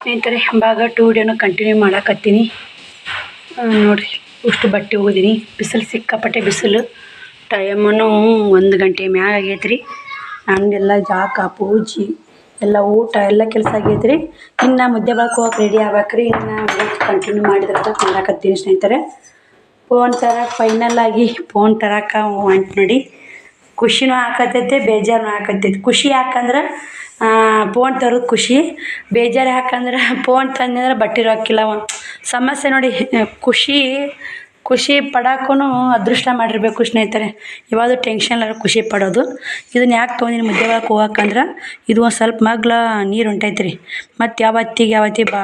ಸ್ನೇಹಿತರೆ ಭಾಗ two ಡೇನು continue ಮಾಡಕತ್ತೀನಿ. ನೋಡಿರಿ ಇಷ್ಟು ಬಟ್ಟೆ ಹೋಗಿದ್ದೀನಿ ಬಿಸಿಲು ಸಿಕ್ಕಾಪಟ್ಟೆ ಬಿಸಿಲು. ಟೈಮನ್ನು ಒಂದು ಗಂಟೆ ಮ್ಯಾಗ ಆಗೈತೆ ರೀ ನಂದೆಲ್ಲ ಜಾಕ ಪೂಜಿ, ಎಲ್ಲ ಊಟ, ಎಲ್ಲ ಕೆಲಸ ಆಗೈತೆ ರೀ ಇನ್ನು ಮುದ್ದೆ ಬಳಕ ಹೋಗಕ್ಕೆ ರೆಡಿ ಆಗ್ಬೇಕ್ರಿ. ಇನ್ನು ಕಂಟಿನ್ಯೂ ಮಾಡಿದ್ರೆ ಮಾಡಾಕತ್ತೀನಿ ಸ್ನೇಹಿತರೆ. ಫೋನ್ ತರ ಫೈನಲ್ ಆಗಿ ಫೋನ್ ತರಕ್ಕೆ ಹೊಂಟ್ ನೋಡಿ. ಖುಷಿನೂ ಆಕತೈತೆ ಬೇಜಾರು ಆಕತೈತೆ ಖುಷಿ ಯಾಕಂದ್ರೆ ಫೋನ್ ತರೋದು ಖುಷಿ. ಬೇಜಾರು ಯಾಕಂದ್ರೆ ಫೋನ್ ತಂದಂದ್ರೆ ಬಟ್ಟೆ ರೊಕ್ಕಿಲ್ಲ ಸಮಸ್ಯೆ ನೋಡಿ, ಖುಷಿ ಖುಷಿ ಪಡೋಕ್ಕೂ ಅದೃಷ್ಟ ಮಾಡಿರಬೇಕು ಸ್ನೇಹಿತರೆ. ಯಾವುದು ಟೆನ್ಷನ್ ಇಲ್ಲ, ಖುಷಿ ಪಡೋದು. ಇದನ್ನ ಯಾಕೆ ತೊಗೊಂಡಿನ ಮುದ್ದೆ ಒಳಗೆ ಹೋಗಕ್ಕಂದ್ರೆ ಇದು ಒಂದು ಸ್ವಲ್ಪ ಮಗ್ಲ ನೀರು ಹೊಂಟೈತೆ ರೀ ಮತ್ತು ಯಾವತ್ತಿಗೆ ಯಾವತ್ತಿ ಬಾ,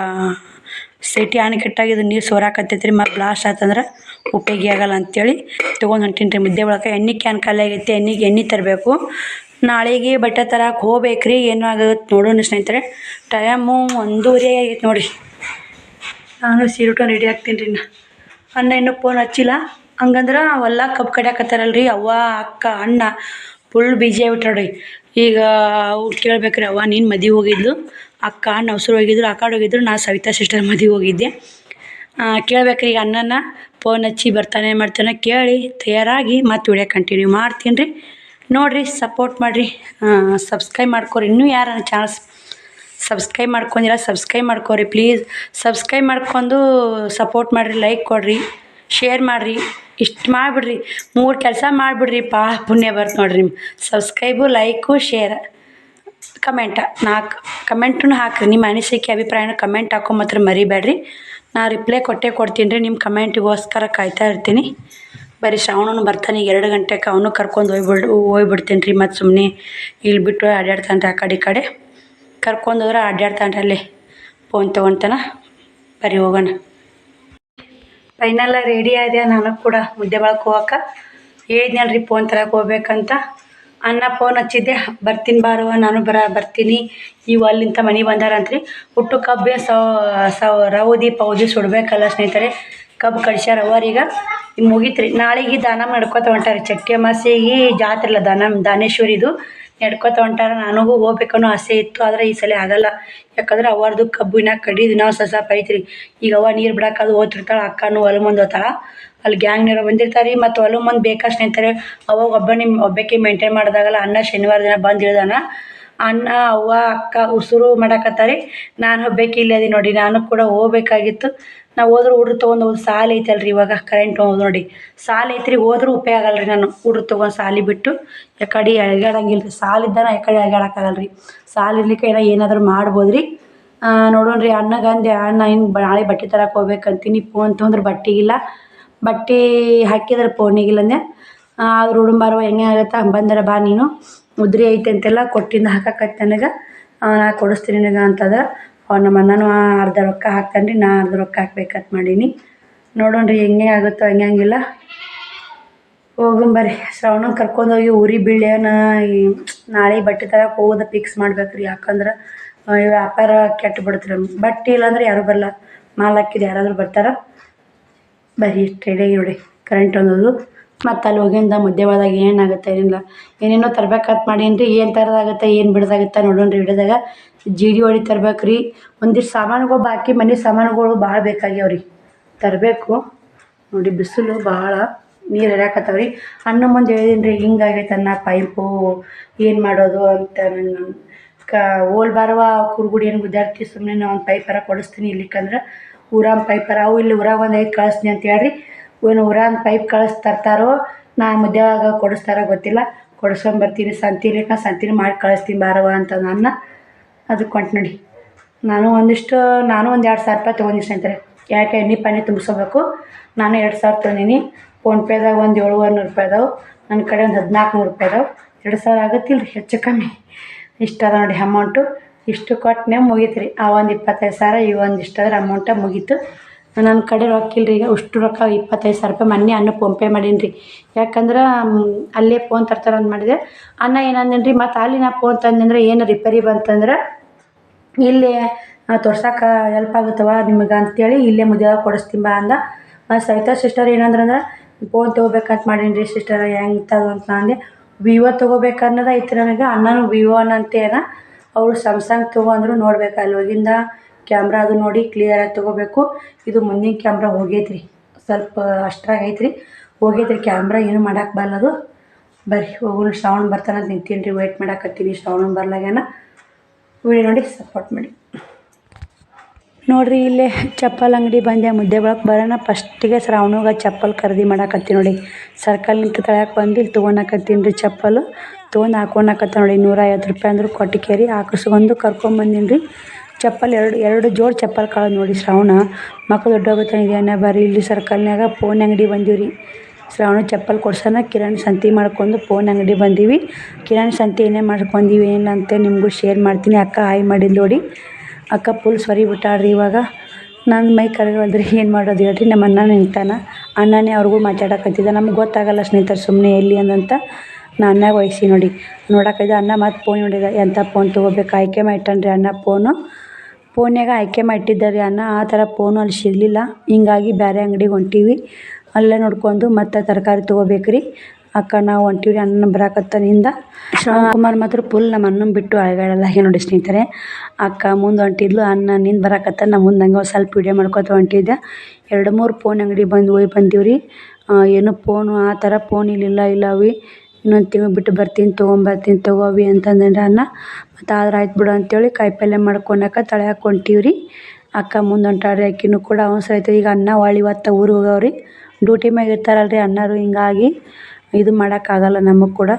ಸಿಟಿ ಆಣೆಕಟ್ಟಾಗಿ ಇದು ನೀರು ಸೋರಾಕತ್ತೈತೆ ರೀ ಮತ್ತು ಬ್ಲಾಸ್ಟ್ ಆತಂದ್ರೆ ಉಪಯೋಗ ಆಗಲ್ಲ ಅಂತೇಳಿ ತೊಗೊಂಡು ಹೊಂಟೀನಿ ರೀ ಮುದ್ದೆ ಒಳಗೆ. ಎಣ್ಣೆ ಕ್ಯಾನ್ ಖಾಲಿ ಆಗೈತಿ, ಎಣ್ಣೆಗೆ ಎಣ್ಣೆ ತರಬೇಕು. ನಾಳೆಗೆ ಬಟ್ಟೆ ತರಕ್ಕೆ ಹೋಗ್ಬೇಕು ರೀ ಏನು ಆಗತ್ತೆ ನೋಡೋಣ ಸ್ನೇಹಿತರೆ. ಟೈಮು ಒಂದೂವರೆ ಆಗೈತೆ ನೋಡಿರಿ. ನಾನು ಸೀರೆ ಉಟ್ಕೊಂಡು ರೆಡಿ ಆಗ್ತೀನಿ ರೀ ಅಣ್ಣ ಇನ್ನೂ ಫೋನ್ ಹಚ್ಚಿಲ್ಲ. ಹಂಗಂದ್ರೆ ಅವೆಲ್ಲ ಕಬ್ಬು ಕಡಿಯಾಕತ್ತಾರಲ್ಲ ರೀ ಅವ್ವ, ಅಕ್ಕ, ಅಣ್ಣ ಫುಲ್ ಬಿಜಿ ಆಗಿಬಿಟ್ರಿ ಈಗ ಅವ್ರು ಕೇಳ್ಬೇಕ್ರಿ, ಅವ್ವ, ನೀನು ಮದುವೆ ಹೋಗಿದ್ಲು. ಅಕ್ಕ, ಅಣ್ಣ ಅವಸರು ಹೋಗಿದ್ರು, ಆ ಕಾಡು ಹೋಗಿದ್ರು, ನಾ ಸವಿತಾ ಸಿಸ್ಟರ್ ಮದಿ ಹೋಗಿದ್ದೆ. ಕೇಳ್ಬೇಕು ರೀ ಈಗ ಅಣ್ಣನ ಫೋನ್ ಹಚ್ಚಿ ಬರ್ತಾನೆ ಮಾಡ್ತಾನೆ ಕೇಳಿ, ತಯಾರಾಗಿ ಮತ್ತೆ ವಿಡಿಯೋ ಕಂಟಿನ್ಯೂ ಮಾಡ್ತೀನಿ ರೀ ನೋಡಿರಿ ಸಪೋರ್ಟ್ ಮಾಡಿರಿ. ಸಬ್ಸ್ಕ್ರೈಬ್ ಮಾಡ್ಕೋರಿ. ಇನ್ನೂ ಯಾರು ನನ್ನ ಚಾನಲ್ ಸಬ್ಸ್ಕ್ರೈಬ್ ಮಾಡ್ಕೊಂಡಿರ ಸಬ್ಸ್ಕ್ರೈಬ್ ಮಾಡ್ಕೋರಿ ಪ್ಲೀಸ್ ಸಬ್ಸ್ಕ್ರೈಬ್ ಮಾಡ್ಕೊಂಡು ಸಪೋರ್ಟ್ ಮಾಡಿರಿ ಲೈಕ್ ಕೊಡಿರಿ ಶೇರ್ ಮಾಡಿರಿ. ಇಷ್ಟು ಮಾಡಿಬಿಡ್ರಿ. ಮೂರು ಕೆಲಸ ಮಾಡಿಬಿಡ್ರಿ. ಪಾ ಪುಣ್ಯ ಬರ್ತು ನೋಡಿರಿ ನಿಮ್ಮ ಸಬ್ಸ್ಕ್ರೈಬು ಲೈಕು ಶೇರ್ ಕಮೆಂಟ ನಾಲ್ಕು ಕಮೆಂಟನ್ನು ಹಾಕಿರಿ. ನಿಮ್ಮ ಅನಿಸಿಕೆ, ಅಭಿಪ್ರಾಯನ ಕಮೆಂಟ್ ಹಾಕೋ ಮರಿಬೇಡ್ರಿ. ನಾ ರಿಪ್ಲೈ ಕೊಟ್ಟೇ ಕೊಡ್ತೀನಿ ರೀ ನಿಮ್ಮ ಕಮೆಂಟಿಗೋಸ್ಕರ ಕಾಯ್ತಾ ಇರ್ತೀನಿ. ಬರೀ ಶ್ರಾವಣನು ಬರ್ತಾನೆ, ಈಗ ಎರಡು ಗಂಟೆಗೆ ಅವನು ಕರ್ಕೊಂಡು ಹೋಗ್ಬಿಡ್, ಹೋಗ್ಬಿಡ್ತೀನಿ ರೀ ಮತ್ತು ಸುಮ್ಮನೆ ಇಲ್ಲಿ ಬಿಟ್ಟು ಅಡ್ಡಾಡ್ತಾನೆ ರೀ ಆ ಕಡೆ ಈ ಕಡೆ. ಕರ್ಕೊಂಡು ಹೋದ್ರೆ ಅಡ್ಡಾಡ್ತಾನೆ ಅಲ್ಲಿ. ಫೋನ್ ತೊಗೊತಾನ, ಬರೀ ಹೋಗೋಣ. ಫೈನಲ್ಲ ರೆಡಿ ಆದ್ಯಾ? ನಾನು ಕೂಡ ಮುದ್ದೆ ಬಳಕೆ ಹೋಗಕ್ಕೆ ರೀ ಫೋನ್ ತರಕ್ಕೆ ಹೋಗ್ಬೇಕಂತ. ಅಣ್ಣ ಫೋನ್ ಹಚ್ಚಿದ್ದೆ, ಬರ್ತೀನಿ ಬಾರವ ನಾನು ಬರ, ಬರ್ತೀನಿ. ಈ ಅಲ್ಲಿಂದ ಮನೆ ಬಂದಾರಂತ್ರಿ ಹುಟ್ಟು ಕಬ್ಬೆ ಸೌ ಸೌ ರೌದಿ ಪೌದಿ ಸುಡಬೇಕಲ್ಲ ಸ್ನೇಹಿತರೆ. ಕಬ್ಬು ಕಳ್ಸ್ಯಾರ ಅವರೀಗ ಈಗ. ಮುಗೀತ್ರಿ. ನಾಳೆಗೆ ದಾನ ನಡ್ಕೊತ ಹೊಂಟಾರೆ. ಚಟ್ಟಿ ಅಮಾಸೆಗೆ ಜಾತ್ರೆ ಇಲ್ಲ ದಾನ, ದಾನೇಶ್ವರಿದು. ನಡ್ಕೊತ ಹೊಂಟಾರ. ನನಗೂ ಹೋಗ್ಬೇಕನ್ನೋ ಆಸೆ ಇತ್ತು. ಆದರೆ ಈ ಸಲ ಆಗಲ್ಲ. ಯಾಕಂದ್ರೆ ಅವರದು ಕಬ್ಬಿನ ಕಡಿದು ನಾವು ಸಸ ಐತ್ರಿ ಈಗ ಅವ ನೀರು ಬಿಡಕ್ಕೆ ಅದು ಓದ್ತಿರ್ತಾಳೆ ಅಕ್ಕನೂ ಹೊಲ ಮುಂದೆ ಹೋಗ್ತಾಳ ಅಲ್ಲಿ ಗ್ಯಾಂಗ್ನವರು ಬಂದಿರ್ತಾರೆ ರೀ. ಮತ್ತು ಹೊಲ ಮುಂದೆ ಬೇಕಷ್ಟು ನಿಂತಾರೆ ಅವಾಗ ಒಬ್ಬನೇ ಒಬ್ಬಾಕಿ ಮೇಂಟೈನ್ ಮಾಡಿದಾಗಲ್ಲ, ಅಣ್ಣ ಶನಿವಾರ ದಿನ ಬಂದು ಇಳ್ದಾನ ಅಣ್ಣ, ಅವ್ವ, ಅಕ್ಕ ಉಸಿರು ಮಾಡಕತ್ತಾರೆ ನಾನು ಒಬ್ಬಾಕಿ ಇಲ್ಲೇ ಅದೀನಿ ನೋಡಿ ನಾನು ಕೂಡ ಹೋಗ್ಬೇಕಾಗಿತ್ತು. ನಾವು ಹೋದ್ರೆ ಹುಡ್ರು ತೊಗೊಂಡು ಹೋದ್ ಸಾಲ ಐತಲ್ರಿ ಇವಾಗ ಕರೆಂಟ್ ಹೋದ್ ನೋಡಿ. ಸಾಲ ಐತ್ರಿ, ಹೋದ್ರೂ ಉಪಯೋಗ ಆಗಲ್ರಿ ನಾನು ಹುಡ್ರು ತೊಗೊಂಡು ಸಾಲಿ ಬಿಟ್ಟು. ಯಾಕಡೆ ಎಳಗಾಡಂಗಿಲ್ಲ ರೀ, ಸಾಲ ಇದ್ದಾನ ಯಾಕಡೆ ಎಳ್ಗಾಡಕ್ಕಾಗಲ್ಲ ರೀ. ಸಾಲ ಇರ್ಲಿಕ್ಕೆ ಏನೋ, ಏನಾದರೂ ಮಾಡ್ಬೋದ್ರಿ ನೋಡೋಣ ರೀ. ಅಣ್ಣಗೆ ಅಂದೆ ಅಣ್ಣ ಇನ್ನು ನಾಳೆ ಬಟ್ಟೆ ತರಕ್ಕೆ ಹೋಗ್ಬೇಕಂತೀನಿ ಫೋನ್ ತೊಗೊಂಡ್ರೆ ಬಟ್ಟೆಗಿಲ್ಲ ಬಟ್ಟೆ ಹಾಕಿದ್ರೆ ಪೋಣಿಗಿಲ್ಲಂದೆ ಆದ್ರೆ ಉಡುಂಬಾರವ ಹೆಂಗೆ ಆಗುತ್ತೆ? ಬಂದರೆ ಬಾ ನೀನು. ಉದ್ರಿ ಐತೆ ಅಂತೆಲ್ಲ ಕೊಟ್ಟಿಂದ ಹಾಕಕತ್ತೆ ನನಗೆ. ನಾ ಕೊಡಿಸ್ತೀನಿ ನಿನಗೆ ಅಂತದ. ಅವ್ರು ನಮ್ಮ ಅಣ್ಣನೂ ಅರ್ಧ ರೊಕ್ಕ ಹಾಕ್ತಾನೆ ರೀ ನಾ ಅರ್ಧ ರೊಕ್ಕ ಹಾಕ್ಬೇಕಂತ ಮಾಡೀನಿ. ನೋಡೋಣ ರೀ ಹೆಂಗೆ ಆಗುತ್ತೋ ಹೆಂಗಂಗಿಲ್ಲ ಹೋಗಿ ಹೋಗೋಣ ಬರ್ರಿ. ಶ್ರವಣ ಕರ್ಕೊಂಡೋಗಿ ಊರಿಗೆ ಬೀಳ್ಯಾನ ನಾಳೆ ಬಟ್ಟೆ ತರ ಹೋಗೋದು ಫಿಕ್ಸ್ ಮಾಡ್ಬೇಕು ರೀ ಯಾಕಂದ್ರೆ ವ್ಯಾಪಾರ ಕೆಟ್ಟು ಬಿಡ್ತ್ರಿ. ಬಟ್ಟೆ ಇಲ್ಲಾಂದ್ರೆ ಯಾರೂ ಬರಲ್ಲ. ಮಾಲ್ ಯಾರಾದರೂ ಬರ್ತಾರ. ಬರೀ ಸ್ಟ್ರೈಟಾಗಿ ನೋಡಿ ಕರೆಂಟ್ ಅನ್ನೋದು ಮತ್ತು ಅಲ್ಲಿ ಹೋಗಿಂದ ಮಧ್ಯವಾದಾಗ ಏನಾಗುತ್ತೆ ಏನಿಲ್ಲ. ಏನೇನೋ ತರ್ಬೇಕಂತ ಮಾಡೀನಿ ಏನು ತರೋದಾಗುತ್ತೆ, ಏನು ಬಿಡೋದಾಗುತ್ತೆ ನೋಡೋಣ ರೀ ಹಿಡಿದಾಗ ಜೀಡಿ ಹೊಡಿ ತರ್ಬೇಕು ರೀ ಒಂದಿಷ್ಟು ಸಾಮಾನುಗಳು ಬಾಕಿ, ಮನೆ ಸಾಮಾನುಗಳು ಭಾಳ ಬೇಕಾಗ್ಯಾವ ರೀ ತರಬೇಕು. ನೋಡಿ ಬಿಸಿಲು ಭಾಳ, ನೀರು ಹರಿಯಾಕತ್ತಾವ ರೀ ಅಣ್ಣ ಮುಂದೆ ಹೇಳಿದೀನಿ ರೀ ಹಿಂಗಾಗೈತೆ ಅನ್ನ, ಪೈಪು, ಏನು ಮಾಡೋದು ಅಂತ ನನ್ನ ಕ ಓಲ್ ಬಾರವ ಕುರುಗುಡಿ ಏನು ಗುದ್ದಾಡ್ತಿ ಸುಮ್ಮನೆ ನಾನು ಪೈಪರ ಕೊಡಿಸ್ತೀನಿ ಇಲ್ಲಿಕಂದ್ರೆ. ಊರಾನ್ ಪೈಪರ ಅವು ಇಲ್ಲಿ ಊರಾಗ ಒಂದು ಐದು ಕಳಿಸ್ತೀನಿ ಅಂತ ಹೇಳ್ರಿ. ಏನು ಊರಾನ್ ಪೈಪ್ ಕಳಿಸ್ ತರ್ತಾರೋ, ನಾ ಮುದ್ದೆ ಕೊಡಿಸ್ತಾರೋ ಗೊತ್ತಿಲ್ಲ. ಕೊಡಿಸ್ಕೊಂಬರ್ತೀನಿ ನಾ ಸಂತೀಲಿ ಮಾಡಿ ಕಳಿಸ್ತೀನಿ ಬಾರವ ಅಂತ ನನ್ನ. ಅದಕ್ಕೆ ಕೊಂಟ್ ನೋಡಿ. ನಾನು ಒಂದಿಷ್ಟು, ನಾನು ಒಂದು ಎರಡು ಸಾವಿರ ರೂಪಾಯಿ ತೊಗೊಂಡಿನಿ ಅಂತಾರೆ ಯಾಕೆ ಎಣ್ಣೆ ಪಾನಿ ತುಂಬಿಸ್ಕೋಬೇಕು. ನಾನು ಎರಡು ಸಾವಿರ ತೊಗೊಂಡಿನಿ. ಫೋನ್ಪೇದಾಗ ಒಂದು ಏಳುವರೆ ನೂರು ರೂಪಾಯಿ ಅದಾವೆ. ನನ್ನ ಕಡೆ ಒಂದು ಹದಿನಾಲ್ಕು ನೂರು ರೂಪಾಯಿ ಅದಾವೆ. ಎರಡು ಸಾವಿರ ಆಗುತ್ತಿಲ್ಲ ಹೆಚ್ಚು ಕಮ್ಮಿ. ಇಷ್ಟು ಅದ ನೋಡಿ ಅಮೌಂಟು. ಇಷ್ಟು ಕೊಟ್ಟನೆ ಮುಗೀತು ರೀ ಆ ಒಂದು ಇಪ್ಪತ್ತೈದು ಸಾವಿರ, ಈ ಒಂದು ಇಷ್ಟು ಅದ್ರ ಅಮೌಂಟ ಮುಗೀತು. ನನ್ನ ಕಡೆ ರೊಕ್ಕ ರೀ ಈಗ ಅಷ್ಟು ರೊಕ್ಕ ಇಪ್ಪತ್ತೈದು ಸಾವಿರ ರೂಪಾಯಿ ಮೊನ್ನೆ ಅನ್ನ ಫೋನ್ಪೇ ಮಾಡೀನಿ ರೀ ಯಾಕಂದ್ರೆ ಅಲ್ಲೇ ಫೋನ್ ತರ್ತಾರೆ ಅಂತ ಮಾಡಿದೆ. ಅನ್ನ ಏನಂದೇನು ರೀ ಮತ್ತು ಅಲ್ಲಿ ನಾ ಫೋನ್ ತಂದಂದ್ರೆ ಏನು ರಿಪೇರಿ ಬಂತಂದ್ರೆ, ಇಲ್ಲೇ ತೋರ್ಸಕ್ಕೆ ಹೆಲ್ಪ್ ಆಗುತ್ತವ ನಿಮಗೆ ಅಂತೇಳಿ ಇಲ್ಲೇ ಮುದ್ದೆ ಕೊಡಿಸ್ತೀನಿ ಬಾ ಅಂದ. ಮತ್ತು ಸೈತ ಸಿಸ್ಟರ್ ಏನಂದ್ರಂದ್ರೆ ಫೋನ್ ತೊಗೋಬೇಕಂತ ಮಾಡೀನಿ ರೀ ಸಿಸ್ಟರ್ ಹೆಂಗೆ ತಗೋ ಅಂತ ಅಂದೆ. ವಿವೋ ತೊಗೋಬೇಕು ಅನ್ನೋದು ಐತೆ ನನಗೆ, ಅಣ್ಣನೂ ವಿವೋ ಅನ್ನಂತೇನ ಅವರು ಸ್ಯಾಮ್ಸಂಗ್ ತೊಗೊಂಡ್ರು ನೋಡ್ಬೇಕು. ಅಲ್ಲಿ ಹೋಗಿಂದ ಕ್ಯಾಮ್ರಾ ಅದು ನೋಡಿ ಕ್ಲಿಯರಾಗಿ ತೊಗೋಬೇಕು. ಇದು ಮುಂದಿನ ಕ್ಯಾಮ್ರಾ ಹೋಗೈತ್ರಿ. ಸ್ವಲ್ಪ ಅಷ್ಟ್ರಾಗ ಐತ್ರಿ. ಹೋಗೈತ್ರಿ ಕ್ಯಾಮ್ರಾ ಏನು ಮಾಡೋಕೆ ಬರಲ್ಲದು ಬರ್ರಿ, ಹೋಗೋಣ ಶ್ರಾವಣ ಬರ್ತಾನಂತ ನಿಂತೀನಿ ರೀ ವೇಟ್ ಮಾಡಾಕತ್ತೀನಿ ಶ್ರಾವಣ ಬರ್ಲಾಗ್ಯಾನ. ವಿಡಿಯೋ ನೋಡಿ ಸಪೋರ್ಟ್ ಮಾಡಿ. ನೋಡ್ರಿ, ಇಲ್ಲೇ ಚಪ್ಪಲ್ ಅಂಗಡಿ ಬಂದೆ, ಮುದ್ದೆ ಬಳಕೆ ಬರೋಣ. ಫಸ್ಟಿಗೆ ಶ್ರಾವಣಗೆ ಚಪ್ಪಲ್ ಖರೀದಿ ಮಾಡಾಕತ್ತೀನಿ ನೋಡಿ. ಸರ್ಕಲ್ ನಿಂತ ತಳ್ಯಾಕೆ ಬಂದು ಇಲ್ಲಿ ತೊಗೊಳಕತ್ತೀನಿ ರೀ ಚಪ್ಪಲು. ತೊಗೊಂಡು ಹಾಕೊಳಕತ್ತ ನೋಡಿ ನೂರ ಐವತ್ತು ರೂಪಾಯಿ ಅಂದ್ರೆ ಕೊಟ್ಟಿಕೇರಿ ಹಾಕಿಸ್ಕೊಂಡು ಕರ್ಕೊಂಬಂದೀನಿ ರೀ. ಚಪ್ಪಲ್ ಎರಡು ಎರಡು ಜೋಡಿ ಚಪ್ಪಲ್ ಕಳ ನೋಡಿ ಶ್ರಾವಣ. ಮಕ್ಕಳು ದೊಡ್ಡೋಗುತ್ತೆ ಇದೆಯನ್ನ ಬರ್ರಿ. ಇಲ್ಲಿ ಸರ್ಕಲ್ನಾಗ ಫೋನ್ ಅಂಗಡಿ ಬಂದೀವಿ ರೀ. ಶ್ರಾವಣ ಚಪ್ಪಲ್ ಕೊಡ್ಸೋಣ, ಕಿರಾಣಿ ಸಂತೆ ಮಾಡ್ಕೊಂಡು ಫೋನ್ ಅಂಗಡಿ ಬಂದೀವಿ. ಕಿರಾಣಿ ಸಂತೆ ಏನೇ ಮಾಡ್ಕೊಂಡೀವಿ, ಏನಂತ ನಿಮಗೂ ಶೇರ್ ಮಾಡ್ತೀನಿ. ಅಕ್ಕ, ಹಾಯ್ ಮಾಡಿದ್ದು ನೋಡಿ. ಅಕ್ಕ ಪುಲ್ ಸ್ವರಿ ಬಿಟ್ಟಾಳ್ರಿ ಇವಾಗ. ನನ್ನ ಮೈ ಕರಗಲ್ದ್ರಿ ಏನು ಮಾಡೋದು ಹೇಳ್ರಿ. ನಮ್ಮ ಅಣ್ಣ ನಿಂತಾನ. ಅಣ್ಣನೇ ಅವ್ರಿಗೂ ಮಾತಾಡಕತ್ತಿದ್ದ ನಮ್ಗೆ ಗೊತ್ತಾಗಲ್ಲ ಸ್ನೇಹಿತರು ಸುಮ್ಮನೆ ಎಲ್ಲಿ ಅಂದಂತ ನಾ ಅಣ್ಣಾಗ ವಹಿಸಿ ನೋಡಿ. ನೋಡಕೈದ ಅಣ್ಣ ಮತ್ತು ಫೋನ್ ನೋಡಿದ. ಎಂಥ ಫೋನ್ ತೊಗೋಬೇಕು? ಆಯ್ಕೆ ಮಾಡಿಟ್ಟನ್ರಿ ಅಣ್ಣ ಫೋನು ಫೋನ್ಯಾಗ ಆಯ್ಕೆ ಮಾಡಿಟ್ಟಿದ್ದ ರೀ ಅಣ್ಣ. ಆ ಥರ ಫೋನು ಅಲ್ಲಿ ಸಿಗಲಿಲ್ಲ. ಹಿಂಗಾಗಿ ಬೇರೆ ಅಂಗಡಿಗೆ ಹೊಂಟೀವಿ. ಅಲ್ಲೇ ನೋಡ್ಕೊಂಡು ಮತ್ತೆ ತರಕಾರಿ ತೊಗೋಬೇಕು ರೀ ಅಕ್ಕ ನಾವು ಹೊಂಟೀವಿ ರೀ ಅಣ್ಣ ಬರಾಕತ್ತಾನಿಂದ. ಶ್ರವಣ್ ಕುಮಾರ್ ಮಾತ್ರ ಫುಲ್ ನಮ್ಮ ಅಣ್ಣನ ಬಿಟ್ಟು ಅಳಗಾಡಲ್ಲ ಹೇ ನೋಡಿ ಸ್ನೇಹಿತರೆ. ಅಕ್ಕ ಮುಂದೆ ಹೊಂಟಿದ್ಲು ಅಣ್ಣ ನಿಂದು ಬರಾಕತ್ತ ನಾ ಮುಂದೆ ಹಂಗೆ ಒಂದು ಸ್ವಲ್ಪ ವಿಡಿಯೋ ಮಾಡ್ಕೊತ ಹೊಂಟಿದ್ದೆ ಎರಡು ಮೂರು ಫೋನ್ ಅಂಗಡಿ ಬಂದು ಹೋಗಿ ಬಂದೀವಿ ರೀ ಏನು ಫೋನು ಆ ಥರ ಫೋನ್ ಇಲ್ಲಿಲ್ಲ ಇಲ್ಲ ಅವಿ. ಇನ್ನೊಂದು ತಿಂಗಳು ಬಿಟ್ಟು ಬರ್ತೀನಿ ತೊಗೊಂಬರ್ತೀನಿ ತಗೋವಿ ಅಂತಂದ್ರೆ ಅನ್ನ ಅಣ್ಣ. ಮತ್ತು ಆದ್ರೆ ಆಯ್ತು ಬಿಡು ಅಂತೇಳಿ ಕಾಯಿಪಲ್ಯ ಮಾಡ್ಕೊಳಕ ತಳೆ ರೀ ಅಕ್ಕ ಮುಂದೆ ಹೊಂಟಾಡ್ರಿ ಅಕ್ಕಿನೂ ಕೂಡ ಅವಸರ ಐತೆ ಈಗ ಅಣ್ಣ ಹೊಳ್ಳಿ ಇವತ್ತು ಊರು ಹೋಗವ್ರಿ. ಡ್ಯೂಟಿ ಮ್ಯಾಗ ಇರ್ತಾರಲ್ರಿ ಅಣ್ಣರು ಹಿಂಗಾಗಿ. ಇದು ಮಾಡೋಕ್ಕಾಗಲ್ಲ ನಮಗೆ ಕೂಡ.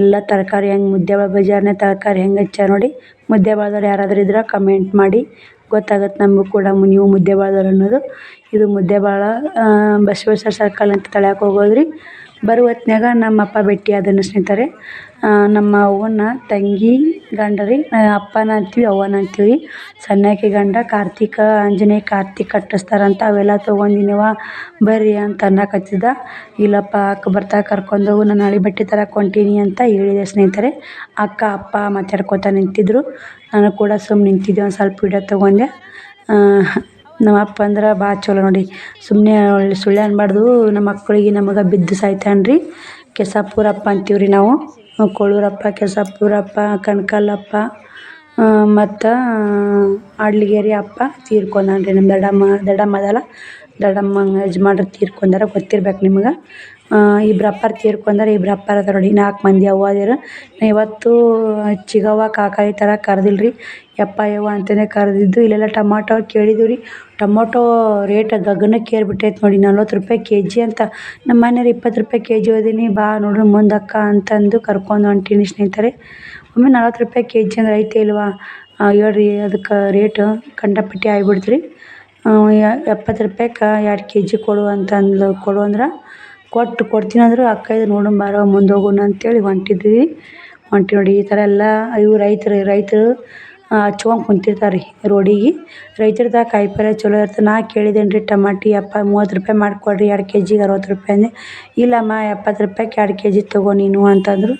ಎಲ್ಲ ತರಕಾರಿ ಹೆಂಗೆ ಮುದ್ದೇಬಿಹಾಳ ಬಜಾರ್ನೇ ತರಕಾರಿ ಹೆಂಗೆ ಹಚ್ಚಾರ ನೋಡಿ. ಮುದ್ದೆ ಮುದ್ದೇಬಿಹಾಳದವ್ರು ಯಾರಾದರೂ ಇದ್ರೆ ಕಮೆಂಟ್ ಮಾಡಿ. ಗೊತ್ತಾಗುತ್ತೆ ನಮಗೂ ಕೂಡ ನೀವು ಮುದ್ದೆ ಮುದ್ದೇಬಿಹಾಳದವ್ರು ಅನ್ನೋದು. ಇದು ಮುದ್ದೆ ಬಾಳ ಬಸವೇಶ್ವರ ಸರ್ಕಲ್ ಅಂತ ತಳ್ಯಾಕೆ ಹೋಗೋದ್ರಿ. ಬರುವ ಹೊತ್ನ್ಯಾಗ ನಮ್ಮ ಅಪ್ಪ ಭೇಟಿ ಆದನು ಸ್ನೇಹಿತರೆ. ನಮ್ಮ ಅವ್ವನ ತಂಗಿ ಗಂಡ ರೀ ಅಪ್ಪನ ಅಂತೀವಿ, ಅವ್ವನ ಅಂತೀವಿ. ಸಣ್ಣಾಕಿ ಗಂಡ ಕಾರ್ತಿಕ, ಆಂಜನೇಯ ಕಾರ್ತಿಕ್ ಕಟ್ಟಿಸ್ತಾರಂತ ಅವೆಲ್ಲ ತೊಗೊಂಡಿನಿವ. ಬರ್ರಿ ಅಂತ ಅನ್ನಕತ್ತಿದ್ದ ಇಲ್ಲಪ್ಪ, ಅಕ್ಕ ಬರ್ತಾ ಕರ್ಕೊಂಡೋಗು ನಾನು ಹಳೆ ಬಟ್ಟೆ ತರಕ್ಕೆ ಹೊಂಟೀನಿ ಅಂತ ಹೇಳಿದೆ ಸ್ನೇಹಿತರೆ. ಅಕ್ಕ, ಅಪ್ಪ ಮಾತಾಡ್ಕೊತ ನಿಂತಿದ್ದರು ನಾನು ಕೂಡ ಸುಮ್ನೆ ನಿಂತಿದ್ದೆ, ಒಂದು ಸ್ವಲ್ಪ ವಿಡಿಯೋ ತೊಗೊಂಡೆ. ನಮ್ಮ ಅಪ್ಪ ಅಂದ್ರೆ ಭಾಳ ಚಲೋ ನೋಡಿ. ಸುಮ್ಮನೆ ಒಳ್ಳೆ ಸುಳ್ಳು ಅನ್ಬಾರ್ದು. ನಮ್ಮ ಮಕ್ಕಳಿಗೆ ನಮಗೆ ಬಿದ್ದು ಸಾಯ್ತಾನ್ರಿ. ಕೆಸಾಪುರಪ್ಪ ಅಂತೀವಿ ರೀ ನಾವು. ಕೋಳೂರಪ್ಪ ಕೆಸಾಪುರಪ್ಪ ಕಣ್ಕಲ್ಲಪ್ಪ ಮತ್ತು ಅಡ್ಲಿಗೇರಿ ಅಪ್ಪ ತೀರ್ಕೊಂಡಾನ್ರಿ. ನಮ್ಮ ದೊಡ್ಡಮ್ಮ ದೊಡ್ಡಮ್ಮ ಅದಲ್ಲ ದೊಡ್ಡಮ್ಮ ಯಜಮಾನ್ರು ತೀರ್ಕೊಂಡಾರ ಗೊತ್ತಿರ್ಬೇಕು ನಿಮ್ಗೆ. ಇಬ್ರು ಅಪ್ಪಾರ ತೀರ್ಕೊಂಡಾರ, ಇಬ್ರು ಅಪ್ಪಾರ ಅದಾರ ನೋಡಿ, ನಾಲ್ಕು ಮಂದಿ ಅವ್ವ ಅದಿರು. ನಾ ಇವತ್ತು ಚಿಗವ್ವ, ಕಾಕಾಯಿ ಈ ಥರ ಕರ್ದಿಲ್ಲ ರೀ ಯಪ್ಪ, ಯವ್ವ ಅಂತಲೇ ಕರೆದಿದ್ದು. ಇಲ್ಲೆಲ್ಲ ಟಮಾಟೋ ಕೇಳಿದ್ದೀವಿ ರೀ ಟೊಮೊಟೊ ರೇಟ್ ಗಗನಕ್ಕೆ ಏರ್ಬಿಟ್ಟೈತೆ ನೋಡಿ, ನಲ್ವತ್ತು ರೂಪಾಯಿ ಕೆ ಜಿ ಅಂತ. ನಮ್ಮ ಮನೆಯವ್ರು ಇಪ್ಪತ್ತು ರೂಪಾಯಿ ಕೆ ಜಿ ಹೋದೀನಿ ಬಾ ನೋಡ್ರಿ ಮುಂದಕ್ಕ ಅಂತಂದು ಕರ್ಕೊಂಡು ಹೊಂಟೀನಿ ಸ್ನೇಹಿತರೆ. ಒಮ್ಮೆ ನಲ್ವತ್ತು ರೂಪಾಯಿ ಕೆ ಜಿ ಅಂದ್ರೆ ಐತೆ ಇಲ್ವಾ? ಹೇಳ್ರಿ, ಅದಕ್ಕೆ ರೇಟ್ ಕಂಡಪಟ್ಟಿ ಆಗ್ಬಿಡ್ತು ರೀ ಎಪ್ಪತ್ತು ರೂಪಾಯ್ಗೆ ಎರಡು ಕೆ ಜಿ ಕೊಡು ಅಂತಂದು ಕೊಡು ಅಂದ್ರೆ ಕೊಟ್ಟು ಕೊಡ್ತೀನಿ ಅಂದರು ಅಕ್ಕ ಇದು ನೋಡೋಣ ಬಾರೋ ಮುಂದೆ ಹೋಗೋಣ ಅಂತೇಳಿ ಹೊಂಟಿದ್ವಿ. ಹೊಂಟಿ ನೋಡಿ ಈ ಥರ ಎಲ್ಲ ಇವು ರೈತರು ರೈತರು ಹಚ್ಕೊಂಡ್ ಕುಂತಿರ್ತಾರೆ ರೀ ರೋಡಿಗೆ. ಕಾಯಿ ಪಲ್ಯ ಚಲೋ ಇರ್ತದೆ ನಾ ಕೇಳಿದ್ದೇನೆ ರೀ ಟಮಾಟಿ ಅಪ್ಪ ಮೂವತ್ತು ರೂಪಾಯಿ ಮಾಡಿಕೊಡ್ರಿ, ಎರಡು ಕೆ ಜಿಗೆ ಅರವತ್ತು ರೂಪಾಯಿ ಅಂದೆ. ಇಲ್ಲಮ್ಮ, ಎಪ್ಪತ್ತು ರೂಪಾಯ್ಗೆ ಎರಡು ಕೆ ಜಿ ತಗೋ ನೀನು ಅಂತಂದರು.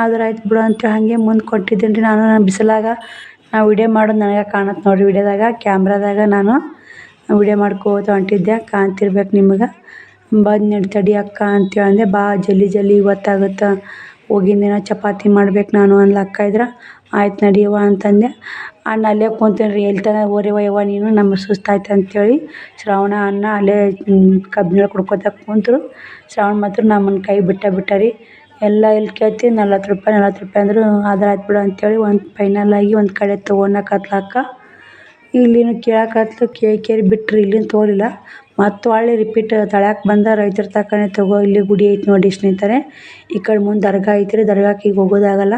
ಆದ್ರೆ ಆಯ್ತು ಬಿಡು ಅಂತ ಹಾಗೆ ಮುಂದೆ ಕೊಟ್ಟಿದ್ದೇನೆ ರೀ ನಾನು. ನಾನು ಬಿಸಿಲಾಗ ನಾ ವಿಡಿಯೋ ಮಾಡೋದು ನನಗೆ ಕಾಣತ್ತೆ ನೋಡಿರಿ ವಿಡಿಯೋದಾಗ, ಕ್ಯಾಮ್ರಾದಾಗ ನಾನು ವಿಡಿಯೋ ಮಾಡ್ಕೋತ ಹೊಂಟಿದ್ದೆ. ಕಾಣ್ತಿರ್ಬೇಕು ನಿಮ್ಗೆ. ಬಂದು ನಡಿ ತಡಿ ಅಕ್ಕ ಅಂತೇಳಿ ಅಂದೆ, ಬಾ, ಜಲ್ದಿ ಜಲ್ದಿ ಇವತ್ತಾಗುತ್ತೆ. ಹೋಗಿನ ದಿನ ಚಪಾತಿ ಮಾಡ್ಬೇಕು ನಾನು ಅಂದ್ಲು ಅಕ್ಕ ಇದ್ರೆ. ಆಯ್ತು ನಡಿಯವ್ವ ಅಂತಂದೆ. ಅಣ್ಣ ಅಲ್ಲೇ ಕುಂತಾನೆ ರೀ ಎಲ್ಲಿ ತನಕ ಹೋರೆವ್ವ ಯವ್ವ ನೀನು ನಮ್ಗೆ ಸುಸ್ತಾಯ್ತು ಅಂತೇಳಿ ಶ್ರಾವಣ ಅಣ್ಣ ಅಲ್ಲೇ ಕಬ್ಬಿಣ ಕುಡ್ಕೊತ ಕುಂತರು. ಶ್ರಾವಣ ಮಾತ್ರ ನಮ್ಮನ್ನು ಕೈ ಬಿಟ್ಟೇ ಬಿಟ್ಟ ರೀ. ಎಲ್ಲ ಇಲ್ಲಿ ಕೇಳ್ತಿ, ನಲ್ವತ್ತು ರೂಪಾಯಿ ನಲ್ವತ್ತು ರೂಪಾಯಿ ಅಂದರು, ಆದ್ರೆ ಆಯ್ತು ಬಿಡು ಅಂತೇಳಿ ಒಂದು ಆಗಿ ಒಂದು ಕಡೆ ತೊಗೊಳಕತ್ಲು ಅಕ್ಕ. ಇಲ್ಲಿನೂ ಕೇಳಕತ್ಲು, ಕೇಳಿ ಕೇಳಿ ಬಿಟ್ರು ಇಲ್ಲಿಂದ ತೊಗೊಲಿಲ್ಲ ಮತ್ತು ಹೊಳ್ಳಿ ರಿಪೀಟ್ ತಳಕ್ ಬಂದ ರೈತರ ತಕನೆ ತಗೋ, ಇಲ್ಲಿ ಗುಡಿ ಐತೆ ನೋಡಿ ಸ್ನೇಹಿತರೆ. ಈ ಕಡೆ ಮುಂದೆ ದರ್ಗಾ ಐತ್ರಿ ದರ್ಗಾಕ್ಕೆ ಈಗ ಹೋಗೋದಾಗಲ್ಲ.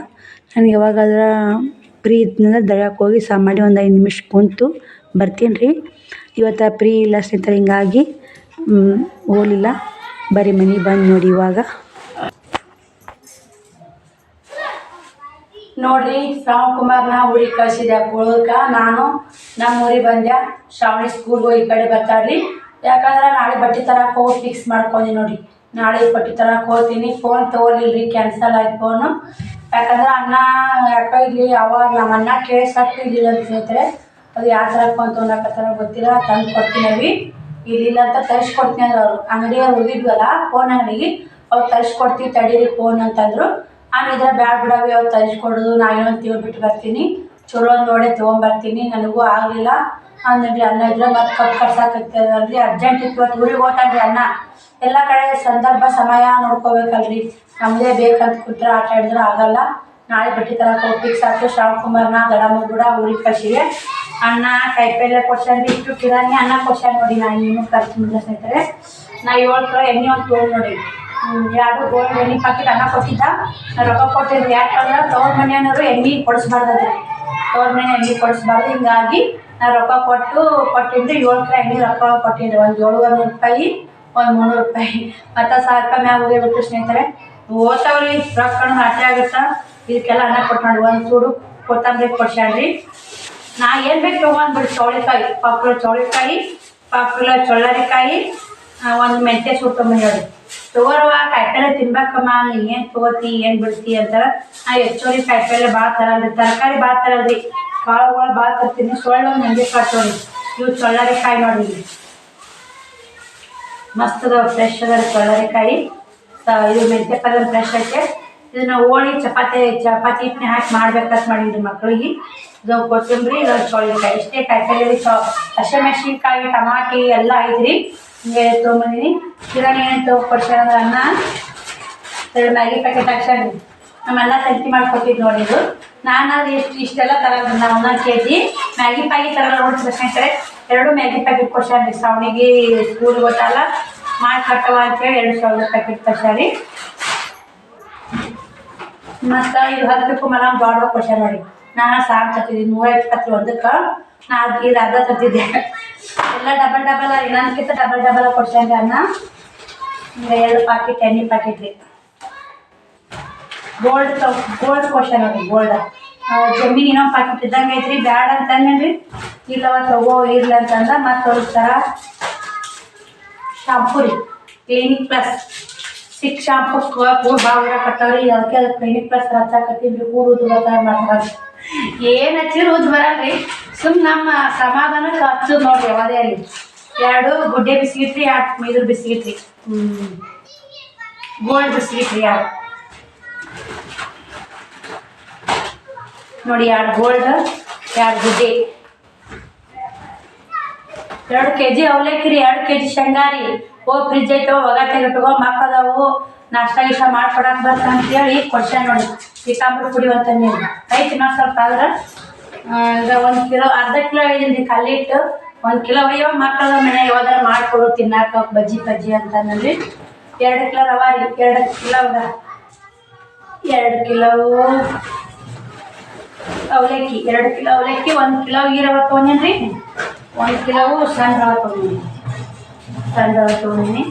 ನನಗೆ ಯಾವಾಗಾದ್ರೆ ಫ್ರೀ ಇದ್ನಂದ್ರೆ ದರ್ಗಾಕ್ಕೆ ಹೋಗಿ ಸಾ ಮಾಡಿ ಒಂದು ಐದು ನಿಮಿಷ ಕುಂತು ಬರ್ತೀನಿ ರೀ ಇವತ್ತು ಫ್ರೀ ಇಲ್ಲ ಸ್ನೇಹಿತರೆ, ಹಿಂಗಾಗಿ ಹೋಗಲಿಲ್ಲ. ಬರೀ ಮನೆಗೆ ಬಂದು ನೋಡಿ ಇವಾಗ. ನೋಡ್ರಿ ಶ್ರಾವಣ್ ನಾ ಊರಿಗೆ ಕಳ್ಸಿದ್ದೆ ಕುಳಕ. ನಾನು ನಮ್ಮ ಊರಿಗೆ ಬಂದೆ. ಶ್ರಾವಣಿ ಸ್ಕೂಲ್ಗೆ ಹೋಗಿ ಈ ಕಡೆ ಬರ್ತಾಳ್ರಿ. ಯಾಕಂದ್ರೆ ನಾಳೆ ಬಟ್ಟೆ ತರಕ್ಕೆ ಹೋಗಿ ಫಿಕ್ಸ್ ಮಾಡ್ಕೊಂಡಿ ನೋಡಿ. ನಾಳೆ ಬಟ್ಟೆ ತರಕ್ಕೆ ಹೋಗ್ತೀನಿ. ಫೋನ್ ತೊಗೊಲಿಲ್ಲ ರೀ ಕ್ಯಾನ್ಸಲ್ ಆಯ್ತು ಫೋನು ಯಾಕಂದ್ರೆ ಅಣ್ಣ ಯಾಕೋ ಇಲ್ಲಿ ಯಾವಾಗ ನಮ್ಮ ಅಣ್ಣ ಕೇಳಿ ಅಂತ ಹೇಳ್ತಾರೆ. ಅದು ಯಾವ ಥರ ಫೋನ್ ತೊಗೊಂಡಾಕತ್ತಾರ ಗೊತ್ತಿಲ್ಲ. ತಂದು ಕೊಡ್ತೀನವಿ ಇಲ್ಲಿಲ್ಲ ಅಂತ ತರಿಸ್ಕೊಡ್ತೀನಿ ಅಂದ್ರೆ ಅವರು. ಅಂಗಡಿಯವ್ರು ಹೋಗಿದ್ವಲ್ಲ ಫೋನ್ ಅಂಗಡಿಗೆ. ಅವ್ರು ತರಿಸ್ಕೊಡ್ತೀವಿ ತಡೀರಿ ಫೋನ್ ಅಂತಂದರು. ಆಮೇಲೆ ಬ್ಯಾಡ ಬಿಡವಿ, ಅವ್ರು ತರಿಸ್ಕೊಡೋದು ನಾ ಇನ್ನೊಂದು ತಿಳ್ಬಿಟ್ಟು ಬಿಟ್ಟು ಬರ್ತೀನಿ. ಚಲೋ ನೋಡೇ ತೊಗೊಂಬರ್ತೀನಿ, ನನಗೂ ಆಗಲಿಲ್ಲ. ಅಂದ್ರಿ ಅನ್ನ ಇದ್ರೆ ಮತ್ತೆ ಕಪ್ ಅಲ್ಲಿ ಅರ್ಜೆಂಟ್ ಇತ್ತು ಇವತ್ತು ಊರಿಗೆ ಹೋಗ್ತಾನ್ರಿ ಅನ್ನ ಎಲ್ಲ ಕಡೆ ಸಂದರ್ಭ, ಸಮಯ ನೋಡ್ಕೋಬೇಕಲ್ರಿ. ನಮ್ಮದೇ ಬೇಕಂತ ಕೂತ್ರೆ ಆಟ ಆಡಿದ್ರೆ ಆಗಲ್ಲ. ನಾಳೆ ಬಟ್ಟೆ ತರಕ್ಕೆ ಫಿಕ್ಸ್ ಆಯ್ತು ಶ್ಯಾಮ್ಕುಮಾರ್ನ ದಡಮ್ಮ ಕೂಡ ಊರಿಗೆ ಕಳ್ಸಿವೆ ಅನ್ನ ಕಾಯಿಪಲ್ಲೆ ಕೊಡ್ಸಿ ಇಷ್ಟು ಕಿರಾಣಿ ಅನ್ನ ಕೊಡ್ಸ ನೋಡಿ ನಾನು ಇನ್ನೂ ಖರ್ಚು ಮುಂದೆ ಸ್ನೇಹಿತರೆ. ನಾ ಏಳು ಕಿಲೋ ಎಣ್ಣೆ ಒಂದು ತೊಗೊಂಡು ನೋಡಿ. ಯಾರು ಗೋಲ್ಡ್ ಎಣ್ಣೆ ಪಾಕಿಟ್ ಅನ್ನ ಕೊಟ್ಟಿದ್ದ. ರೊಕ್ಕ ಕೊಟ್ಟಿದ್ರು ಯಾಕಂದ್ರೆ ಮನೆ ಅನ್ನೋರು ಎಣ್ಣೆ ಕೊಡಿಸ್ಬಾರ್ದದ್ರಿ ಮನೆ ಎಣ್ಣೆ ಕೊಡಿಸ್ಬಾರ್ದು? ಹಿಂಗಾಗಿ ನಾ ರೊಕ್ಕ ಕೊಟ್ಟು ಕೊಟ್ಟಿದ್ದು ಏಳು ರೂಪಾಯಿ ಎಣ್ಣೆ ರೊಕ್ಕ ಕೊಟ್ಟಿದ್ದೆ. ಒಂದು ಏಳುವರೆ ನೂರು ರೂಪಾಯಿ, ಒಂದು ಮುನ್ನೂರು ರೂಪಾಯಿ. ಮತ್ತು ಸಾವಿರ ರೂಪಾಯಿ ಮ್ಯಾಗ ಹೋಗಿಬಿಟ್ಟು ಸ್ನೇಹಿತರೆ. ಓದ್ತಾವ್ರಿ ರೊಕ್ಕ ನಾಟಿ ಆಗುತ್ತಾ? ಇದಕ್ಕೆಲ್ಲ ಅನ್ನ ಕೊಟ್ಟು ನೋಡಿ, ಒಂದು ಸೂಡು ಕೊತ್ತಂಬರಿ ಕೊಡ್ಸ್ಯಾಡ್ರಿ ನಾ ಏನು ಬೇಕು ತೊಗೊಂಡ್ಬಿಡಿ ಚೌಳಿಕಾಯಿ ಪಾಪುಲ ಚೌಳಿಕಾಯಿ ಪಾಪುಲ ಚೊಳ್ಳರಿಕಾಯಿ ಒಂದು ಮೆಂತ್ಯ ಸೂಪ್ ತೊಗೊಂಬಂದೇವ್ರಿ ತಗೋರವ ಕಾಯಿಪಲ್ಲೆ ತಿನ್ಬೇಕಮ್ಮ ಏನು ತಗೋತಿ, ಏನು ಬಿಡ್ತಿ ಅಂತ. ನಾ ಹೆಚ್ಚೋರಿ ಕಾಯಿಪಲ್ಲೆ ಭಾಳ ತರಲ್ರಿ ತರಕಾರಿ ಭಾಳ ತರಲ್ರಿ ಕಾಳುಗಳು ಭಾಳ ತರ್ತೀನಿ, ಸೊಳ್ಳೆ ನಂಗೆ ಕಟ್ಟೋರಿ ಇವು ಚೊಳ್ಳರಿಕಾಯಿ ನೋಡ್ರಿ. ಮಸ್ತ್ ಅದಾವ ಫ್ರೆಶ್ ಅದಾವ ಚೊಳ್ಳರಿಕಾಯಿ ಕಾಯಿ. ಇದು ಮೆಂತ್ಯ ಪಲ್ಯ ಫ್ರೆಶ್ ಐತೆ. ಇದನ್ನ ಓಣಿ ಚಪಾತಿ ಚಪಾತಿ ಇಟ್ಟನೆ ಹಾಕಿ ಮಾಡ್ಬೇಕಂತ ಮಾಡಿದ್ರಿ ಮಕ್ಕಳಿಗೆ ಇದು ಕೊತ್ತಂಬರಿ, ಇದು ಕಾಯಿ ಇಷ್ಟೇ ಕಾಯಿಪಲ್ಲೆ ಹಸಿಮೆಣ್ಸಿನ್ಕಾಯಿ, ಟಮಾಟಿ ಎಲ್ಲ ಐತ್ರಿ. ಹಿಂಗೆ ತೊಗೊಂಬಂದಿನಿ ಕಿರಾಣಿ ಏನು ತೊಗೊಡ್ಸ್ಯಾರ ಅಂದ್ರೆ ಅನ್ನ. ಎರಡು ಮ್ಯಾಗಿ ಪ್ಯಾಕೆಟ್ ಹಾಕ್ಸ್ಯಾರಿ ನಮ್ಮ ಅನ್ನ ಸಂತಿ ಮಾಡ್ಕೊಟ್ಟಿದ್ದು ನೋಡಿ ಇದು. ನಾನು ಅದು ಎಷ್ಟು ಇಷ್ಟೆಲ್ಲ ತರ ನಾನು ಒಂದೊಂದು ಕೆ ಜಿ ಮ್ಯಾಗಿ ಪ್ಯಾಕೆಟ್ ತರಲ್ಲ ನೋಡ್ತಿದ್ದೆ ಸ್ನೇಹಿತರೆ ಎರಡು ಮ್ಯಾಗಿ ಪ್ಯಾಕೆಟ್ ಕೊಡ್ಸ್ಯಾರಿ ಸವಣಿಗೆ ಸ್ಕೂಲ್ ಗೊತ್ತಲ್ಲ ಮಾಡಿ ಕಟ್ಟವ ಅಂತೇಳಿ ಎರಡು ಸಾವಿರ ಪ್ಯಾಕೆಟ್ ಕಳ್ಸ್ಯಾರಿ ಮತ್ತು ಇದು ಹತ್ತು ರೂಪಾಯಿ ಮಲ ದೊಡ್ಡ ಕೊಡ್ಸ್ಯಾರ ನೋಡಿ. ನಾನು ಸಾರು ತರ್ತಿದ್ದೀನಿ ನೂರ ಇಪ್ಪತ್ತು ಒಂದಕ್ಕೆ ನಾನು ಈ ಅರ್ಧ ತರ್ತಿದ್ದೆ ಎಲ್ಲ ಡಬಲ್ ಡಬಲ್ ಇನ್ನೊಂದಕ್ಕಿಂತ ಡಬಲ್ ಡಬಲ್ ಕೊಡ್ಸ್ಯಾರಿ ಅನ್ನ. ಈಗ ಎರಡು ಪಾಕೆಟ್ ಎಣ್ಣೆ ಪ್ಯಾಕೆಟ್ ರೀ ಗೋಲ್ಡ್ ಗೋಲ್ಡ್ ಕ್ವಶನ್ ನೋಡಿ ಗೋಲ್ಡ್ ಜಮೀನ್ ಇನ್ನೊಂದು ಪಾಕೆಟ್ ಇದ್ದಂಗೆ ಐತ್ರಿ, ಬ್ಯಾಡ ಅಂತ ಇಲ್ಲ ಇಲ್ಲವ ತಗೋ, ಇರ್ಲಿ ಅಂತಂದ ಮತ್ತೆ ತೋರಿಸ್ತಾರ. ಶಾಂಪು ರೀ ಕ್ಲಿನಿಕ್ ಪ್ಲಸ್ ಸಿಕ್ ಶಾಂಪು ಕೂಡ್ ಭಾಳ ಕಟ್ಟವ್ರಿ ಅದಕ್ಕೆ ಅದಕ್ಕೆ ಕ್ಲಿನಿಕ್ ಪ್ಲಸ್ ಹಚ್ಚಾಕತ್ತೀವಿ ಉದ್ದ ಮಾಡ್ತಾರೆ ಏನು ಹಚ್ಚಿರು ಉದ್ ಬರಲ್ರಿ. ಸುಮ್ ನಮ್ಮ ಸಮಾಧಾನ ಹಚ್ಚೋದು ನೋಡ್ರಿ ಅದೇ ಅಲ್ಲಿ ಎರಡು ಗುಡ್ಡೆ ಬಿಸ್ಕಿಟ್ ರೀ ಎರಡು ಇದ್ರ ಬಿಸ್ಕಿಟ್ ರೀ ಗೋಲ್ಡ್ ಬಿಸ್ಕಿಟ್ ರೀ ಎರಡು. ನೋಡಿ ಎರಡು ಗೋಲ್ಡ್, ಎರಡು ಗುಡ್ಡೆ. ಎರಡು ಕೆ ಜಿ ಅವಲಕ್ಕಿ ರೀ, ಎರಡು ಕೆ ಜಿ ಶೇಂಗಾ ರೀ. ಓ ಫ್ರಿಜ್ ಐತೋ ಒಗ ಗಟ್ಟಗೋ ಮಕ್ಕಳದಾವು. ನಾಷ್ಟ ಗೀಷ್ಟ ಮಾಡ್ಕೊಡಕ್ ಬರ್ತ ಅಂತೇಳಿ ಕೊಟ್ಟೆ ನೋಡಿ. ಪೀತಾಂಬರಿ ಪುಡಿ ಅಂತ ನೀರು ಐತಿ ಇನ್ನೊಂದು ಸ್ವಲ್ಪ ಆದ್ರೆ ಈಗ ಒಂದು ಕಿಲೋ, ಅರ್ಧ ಕಿಲೋ ಹೇಳಿದ್ದೀನಿ ಕಲ್ಲಿಟ್ಟು. ಒಂದು ಕಿಲೋ ಅಯ್ಯೋ, ಮಕ್ಕಳ ಮನೆ ಯಾವ್ದಾರ ಮಾಡ್ಕೊಡು, ತಿನ್ನಾಕ ಬಜ್ಜಿ ಬಜ್ಜಿ ಅಂತ ನೋಡಿ ಎರಡು ಕಿಲೋ ರವಾ ರೀ, ಎರಡು ಕಿಲೋ ಎರಡು ಕಿಲೋ ಅವಲಕ್ಕಿ, ಎರಡು ಕಿಲೋ ಅವಲಕ್ಕಿ, ಒಂದು ಕಿಲೋ ಈ ರವೆ ತೊಗೊಂಡೇನಿ ಒಂದು ಕಿಲೋವು ಸಣ್ಣ ರವೆ ತೊಗೊಂಡಿನಿ. ಸಣ್ಣ ರವೆ ತೊಗೊಂಡಿನಿ.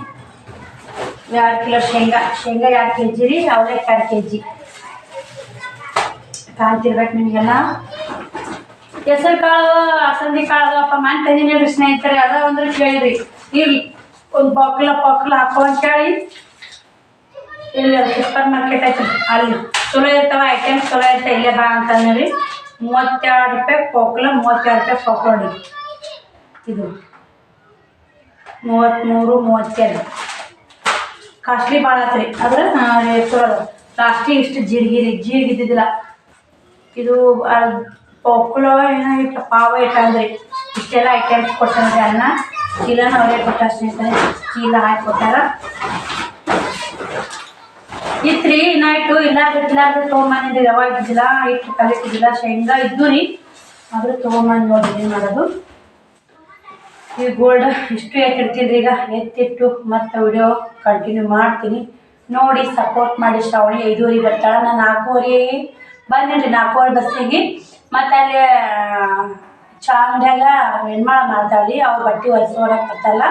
ಎರಡು ಕಿಲೋ ಶೇಂಗಾ? ಶೇಂಗಾ ಎರಡು ಕೆ ಜಿ ರೀ? ಅವಲಕ್ಕಿ ಎರಡು ಕೆ ಜಿ ಕಾಣ್ತಿರ್ಬೇಕು ನಿಮಗೆಲ್ಲ. ಹೆಸರು ಕಾಳು ಅಸಂದಿ ಕಾಳು ಅಪ್ಪ ಮನೆ ತಂದಿನಿ ಸ್ನೇಹಿತರೆ, ಅದ ಅಂದ್ರೆ ಕೇಳಿರಿ. ಇರ್ಲಿ, ಒಂದು ಬಾಕ್ಲ ಪೊಕ್ಲ ಹಾಕೋ ಅಂತೇಳಿ. ಇಲ್ಲಿ ಸೂಪರ್ ಮಾರ್ಕೆಟ್ ಐತೆ. ಅಲ್ಲಿ ಚಲೋ ಇರ್ತಾವ ಐಟಮ್ ಚಲೋ ಇರ್ತಾವ, ಇಲ್ಲೇ ಬಾ ಅಂತಂದ್ರಿ ಮೂವತ್ತೆರಡು ರೂಪಾಯಿ ಪೋಕ್ಲ, ಮೂವತ್ತೆರಡು ರೂಪಾಯಿ ಪಕೋಡಿ ಇದು. ಮೂವತ್ತ್ಮೂರು ಮೂವತ್ತೆರಡು. ಕಾಸ್ಟ್ಲಿ ಭಾಳ ಆತ್ರಿ. ಆದ್ರೆ ಲಾಸ್ಟಿಗೆ ಇಷ್ಟು ಜೀರಿಗೆ ರೀ. ಜೀರಿಗೆ ಇದ್ದಿದ್ದಿಲ್ಲ. ಇದು ಪಾಪುಲರ್ ಏನಾಗಿತ್ತು ಪಾವ ಇಟ್ಟಂದ್ರಿ ಇಷ್ಟೆಲ್ಲ ಐಟಮ್ಸ್ ಕೊಡ್ತಾನ್ರಿ ಅನ್ನ ಚೀಲನ ಅವರೇ ಕೊಟ್ಟ ಸ್ನೇಹಿತರೆ. ಚೀಲ ಹಾಕಿ ಕೊಟ್ಟಾರ. ಇತ್ರಿ ಇನ್ನಾಯ್ತು ಇಲ್ಲ ಇರ್ಲಾರ್ದು ತೊಗೊಂಬಂದಿದ್ರಿ. ರವಾ ಇದ್ದಿಲ್ಲ ಇಟ್ಟು ಕಲಿತಿದ್ದಿಲ್ಲ. ಶೇಂಗಾ ಇದ್ದು ರೀ. ಆದ್ರೂ ತೊಗೊಂಬಂದು ನೋಡಿ ಏನು ಮಾಡೋದು. ಈ ಗೋಲ್ಡ್ ಇಷ್ಟು ರೀ ಈಗ ಎತ್ತಿಟ್ಟು ಮತ್ತೆ ವಿಡಿಯೋ ಕಂಟಿನ್ಯೂ ಮಾಡ್ತೀನಿ. ನೋಡಿ ಸಪೋರ್ಟ್ ಮಾಡಿ ಶ್ರಾವಣಿ ಐದೂವರೆ ಬರ್ತಾಳೆ ನಾನು ನಾಲ್ಕೂವರೆ ಬಂದೇನಿ ನಾಲ್ಕೂವರೆ ಬಸ್ಸಿಗೆ ಮತ್ತೆ ಅಲ್ಲಿ ಚಾ ಅಂಗಡ್ಯಾಗ ಹೆಣ್ಮಾಳ ಮಾಡ್ತಾಳಿ ಅವ್ರು ಬಟ್ಟೆ ಒರೆಸೋರಕ್ಕೆ ಬರ್ತಲ್ಲ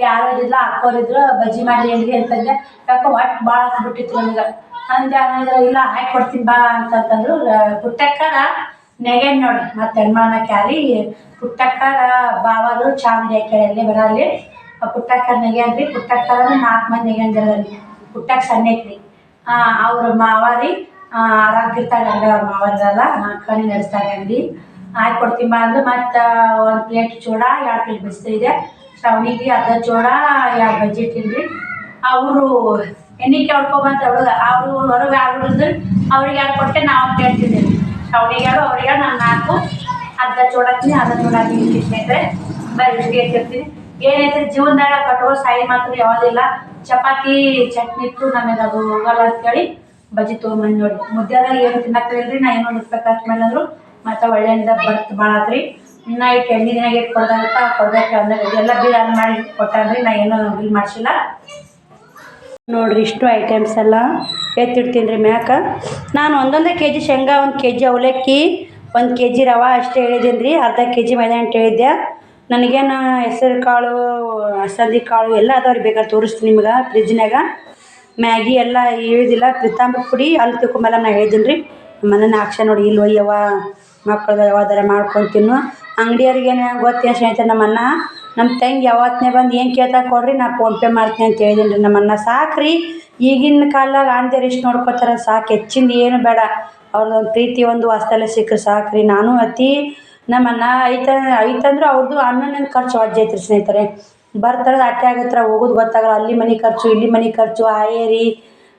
ಯಾರು ಇದಿಲ್ಲ ಹಾಕೋರಿದ್ರು ಬಜ್ಜಿ ಮಾಡಿ ಏನ್ರಿ ಅಂತಂದ್ರೆ ಯಾಕೋ ಒಟ್ಟು ಭಾಳ ಬಿಟ್ಟಿತ್ತು ನನಗೆ. ಅಂದೆ ಇಲ್ಲ ಹಾಕಿ ಕೊಡ್ತೀನಿ ಬಾ ಅಂತಂತಂದ್ರು ಪುಟ್ಟಕ್ಕರ ನೆಗೆನ್ ನೋಡಿ ಮತ್ತೆ ಅನುಮಾನ ಕ್ಯಾರಿ. ಪುಟ್ಟಕ್ಕರ ಬಾವರು ಚಾ ಅಂಗಡಿ ಹಾಕ್ಯಾರ ಅಲ್ಲೇ ಬರಲ್ಲಿ ಪುಟ್ಟಕ್ಕರ ನೆಗೆನ್ರಿ ಪುಟ್ಟಕ್ಕರ ನಾಲ್ಕು ಮಂದಿ ಅಲ್ಲಿ ಪುಟ್ಟಕ್ಕ ಸಣ್ಣಕ್ರಿ ಅವ್ರ ಮಾವಾರಿ ಆರಾಗಿರ್ತಾರೆ ಅಂದ್ರೆ ಅವ್ರ ಮಾವರಲ್ಲ ಕಣ್ಣು ನಡೆಸ್ತಾರೆ ಅಂಗಡಿ ಹಾಕಿ ಕೊಡ್ತೀನಿ ಬಾ ಅಂದ್ರೆ ಮತ್ತು ಒಂದು ಪ್ಲೇಟ್ ಚೂಡ, ಎರಡು ಪ್ಲೇಟ್ ಬಿಸಿದೆ ಶ್ರವಣಿಗೆ ಅರ್ಧ ಚೂಡ, ಎರಡು ಬಜ್ಜಿ ತಿನ್ರಿ ಅವರು ಎಣ್ಣೆ ಕೇಳ್ಕೊಬಂತ ಹುಡುಗ ಅವರು ಹೊರಗೆ ಆಗ್ಬಿಡಿದ್ರು ಅವ್ರಿಗೆ ಯಾರು ಕೊಟ್ಟೆ ನಾವು ಕೇಳ್ತಿದ್ದೀವಿ ಅವ್ರಿಗೆ ಎರಡು ಅವ್ರಿಗೆ ನಾನು ನಾಲ್ಕು, ಅರ್ಧ ಚೂಡಾಕ್ತೀನಿ ಅರ್ಧ ಚೂಡಾಕ್ತೀನಿ ಸ್ನೇಹಿತರೆ ಬರೀ ಇಷ್ಟು ಇಟ್ಟಿರ್ತೀನಿ. ಏನೈತೆ ಜೀವನದಾಗ ಕಟ್ಟುವ ಸಾಯಿ ಮಾತ್ರ ಯಾವುದಿಲ್ಲ ಚಪಾತಿ, ಚಟ್ನಿ ಇತ್ತು ನಮಗೆ ಅದು ಹೋಗಲ್ಲ ಅಂತೇಳಿ ಬಜ್ಜಿ ತೊಗೊಂಬಂದು ನೋಡಿ. ಮುದ್ದೆದಾಗ ಏನು ತಿನ್ನಕ್ಕಿಲ್ರಿ ನಾ ಏನೋ ಒಂದು ಮತ್ತೆ ಒಳ್ಳೆಯಿಂದ ಬರ್ತ್ ಭಾಳ ಆತ್ರಿ ಇನ್ನು ಇಟ್ಟು ಎಣ್ಣೆ ದಿನಾಗ ಇಟ್ಟು ಕೊಡ್ದಂತ ಕೊಡ್ಬೇಕು ಅಂದ್ರೆ ಎಲ್ಲ ಬಿಲ್ ಅನ್ ಮಾಡಿ ಕೊಟ್ಟಾನ್ರಿ, ನಾ ಏನೋ ಬಿಲ್ ಮಾಡಿಸಿಲ್ಲ. ನೋಡ್ರಿ ಇಷ್ಟು ಐಟಮ್ಸ್ ಎಲ್ಲ ಎತ್ತಿಡ್ತೀನಿ ರೀ ಮ್ಯಾಕ. ನಾನು ಒಂದೊಂದೇ ಕೆ ಜಿ ಶೇಂಗಾ, ಒಂದು ಕೆ ಜಿ ಅವಲಕ್ಕಿ, ಒಂದು ಕೆ ಜಿ ರವೆ ಅಷ್ಟೇ ಹೇಳಿದ್ದೀನಿ ರೀ, ಅರ್ಧ ಕೆ ಜಿ ಮೈದಾ ಹಿಟ್ಟು ಹೇಳಿದ್ದೆ. ನನಗೇನು ಹೆಸರು ಕಾಳು ಅಸಂದಿ ಕಾಳು ಎಲ್ಲ ಅದಾವ್ರಿ ಬೇಕಾದ್ರೆ ತೋರಿಸ್ತೀನಿ ನಿಮ್ಗೆ ಫ್ರಿಜ್ನಾಗ ಮ್ಯಾಗಿ ಎಲ್ಲ ಹೇಳಿದಿಲ್ಲ, ಪ್ರೀತಾಂಬ ಪುಡಿ ಅಲ್ಲಿ ತಿಳ್ಕೊಂಬಲ್ಲ ನಾನು ಹೇಳಿದ್ದೀನಿ ರೀ. ಮನೇನ ಆಕ್ಷ ನೋಡಿ ಇಲ್ಲಿ ಒಯ್ಯವ ಮಕ್ಕಳು ಯಾವ್ದಾರ ಮಾಡ್ಕೊಂಡು ತಿನ್ನು. ಅಂಗಡಿಯವ್ರಿಗೇನು ಗೊತ್ತೇನು ಸ್ನೇಹಿತರೆ, ನಮ್ಮ ಅಣ್ಣ ನಮ್ಮ ತಂಗಿ ಯಾವತ್ತನೇ ಬಂದು ಏನು ಕೇಳ್ತಾ ಕೊಡ್ರಿ, ನಾ ಫೋನ್ಪೇ ಮಾಡ್ತೀನಿ ಅಂತ ಹೇಳಿದ್ದೀನಿ ರೀ ನಮ್ಮ ಅಣ್ಣ ಸಾಕ್ರಿ, ಈಗಿನ ಕಾಲದಾಗ ಆಣ್ದೇರು ಇಷ್ಟು ನೋಡ್ಕೊತಾರೆ, ಸಾಕು, ಹೆಚ್ಚಿಂದ ಏನು ಬೇಡ. ಅವ್ರದ್ದೊಂದು ಪ್ರೀತಿ, ಒಂದು ವಾಸ್ತಲ್ಯ ಸಿಕ್ಕರೆ ಸಾಕ್ರಿ. ನಾನು ಅತಿ ನಮ್ಮನ್ನ ಐತ, ಐತಂದ್ರೆ ಅವ್ರದ್ದು ಅಣ್ಣನ ಖರ್ಚು ಐತ್ರಿ ಸ್ನೇಹಿತರೆ. ಬರ್ತಾರೆ, ಅಟ್ಟೆ ಆಗತ್ರ ಹೋಗೋದು ಗೊತ್ತಾಗಲ್ಲ. ಅಲ್ಲಿ ಮನೆ ಖರ್ಚು, ಇಲ್ಲಿ ಮನೆ ಖರ್ಚು ಆಯೇರಿ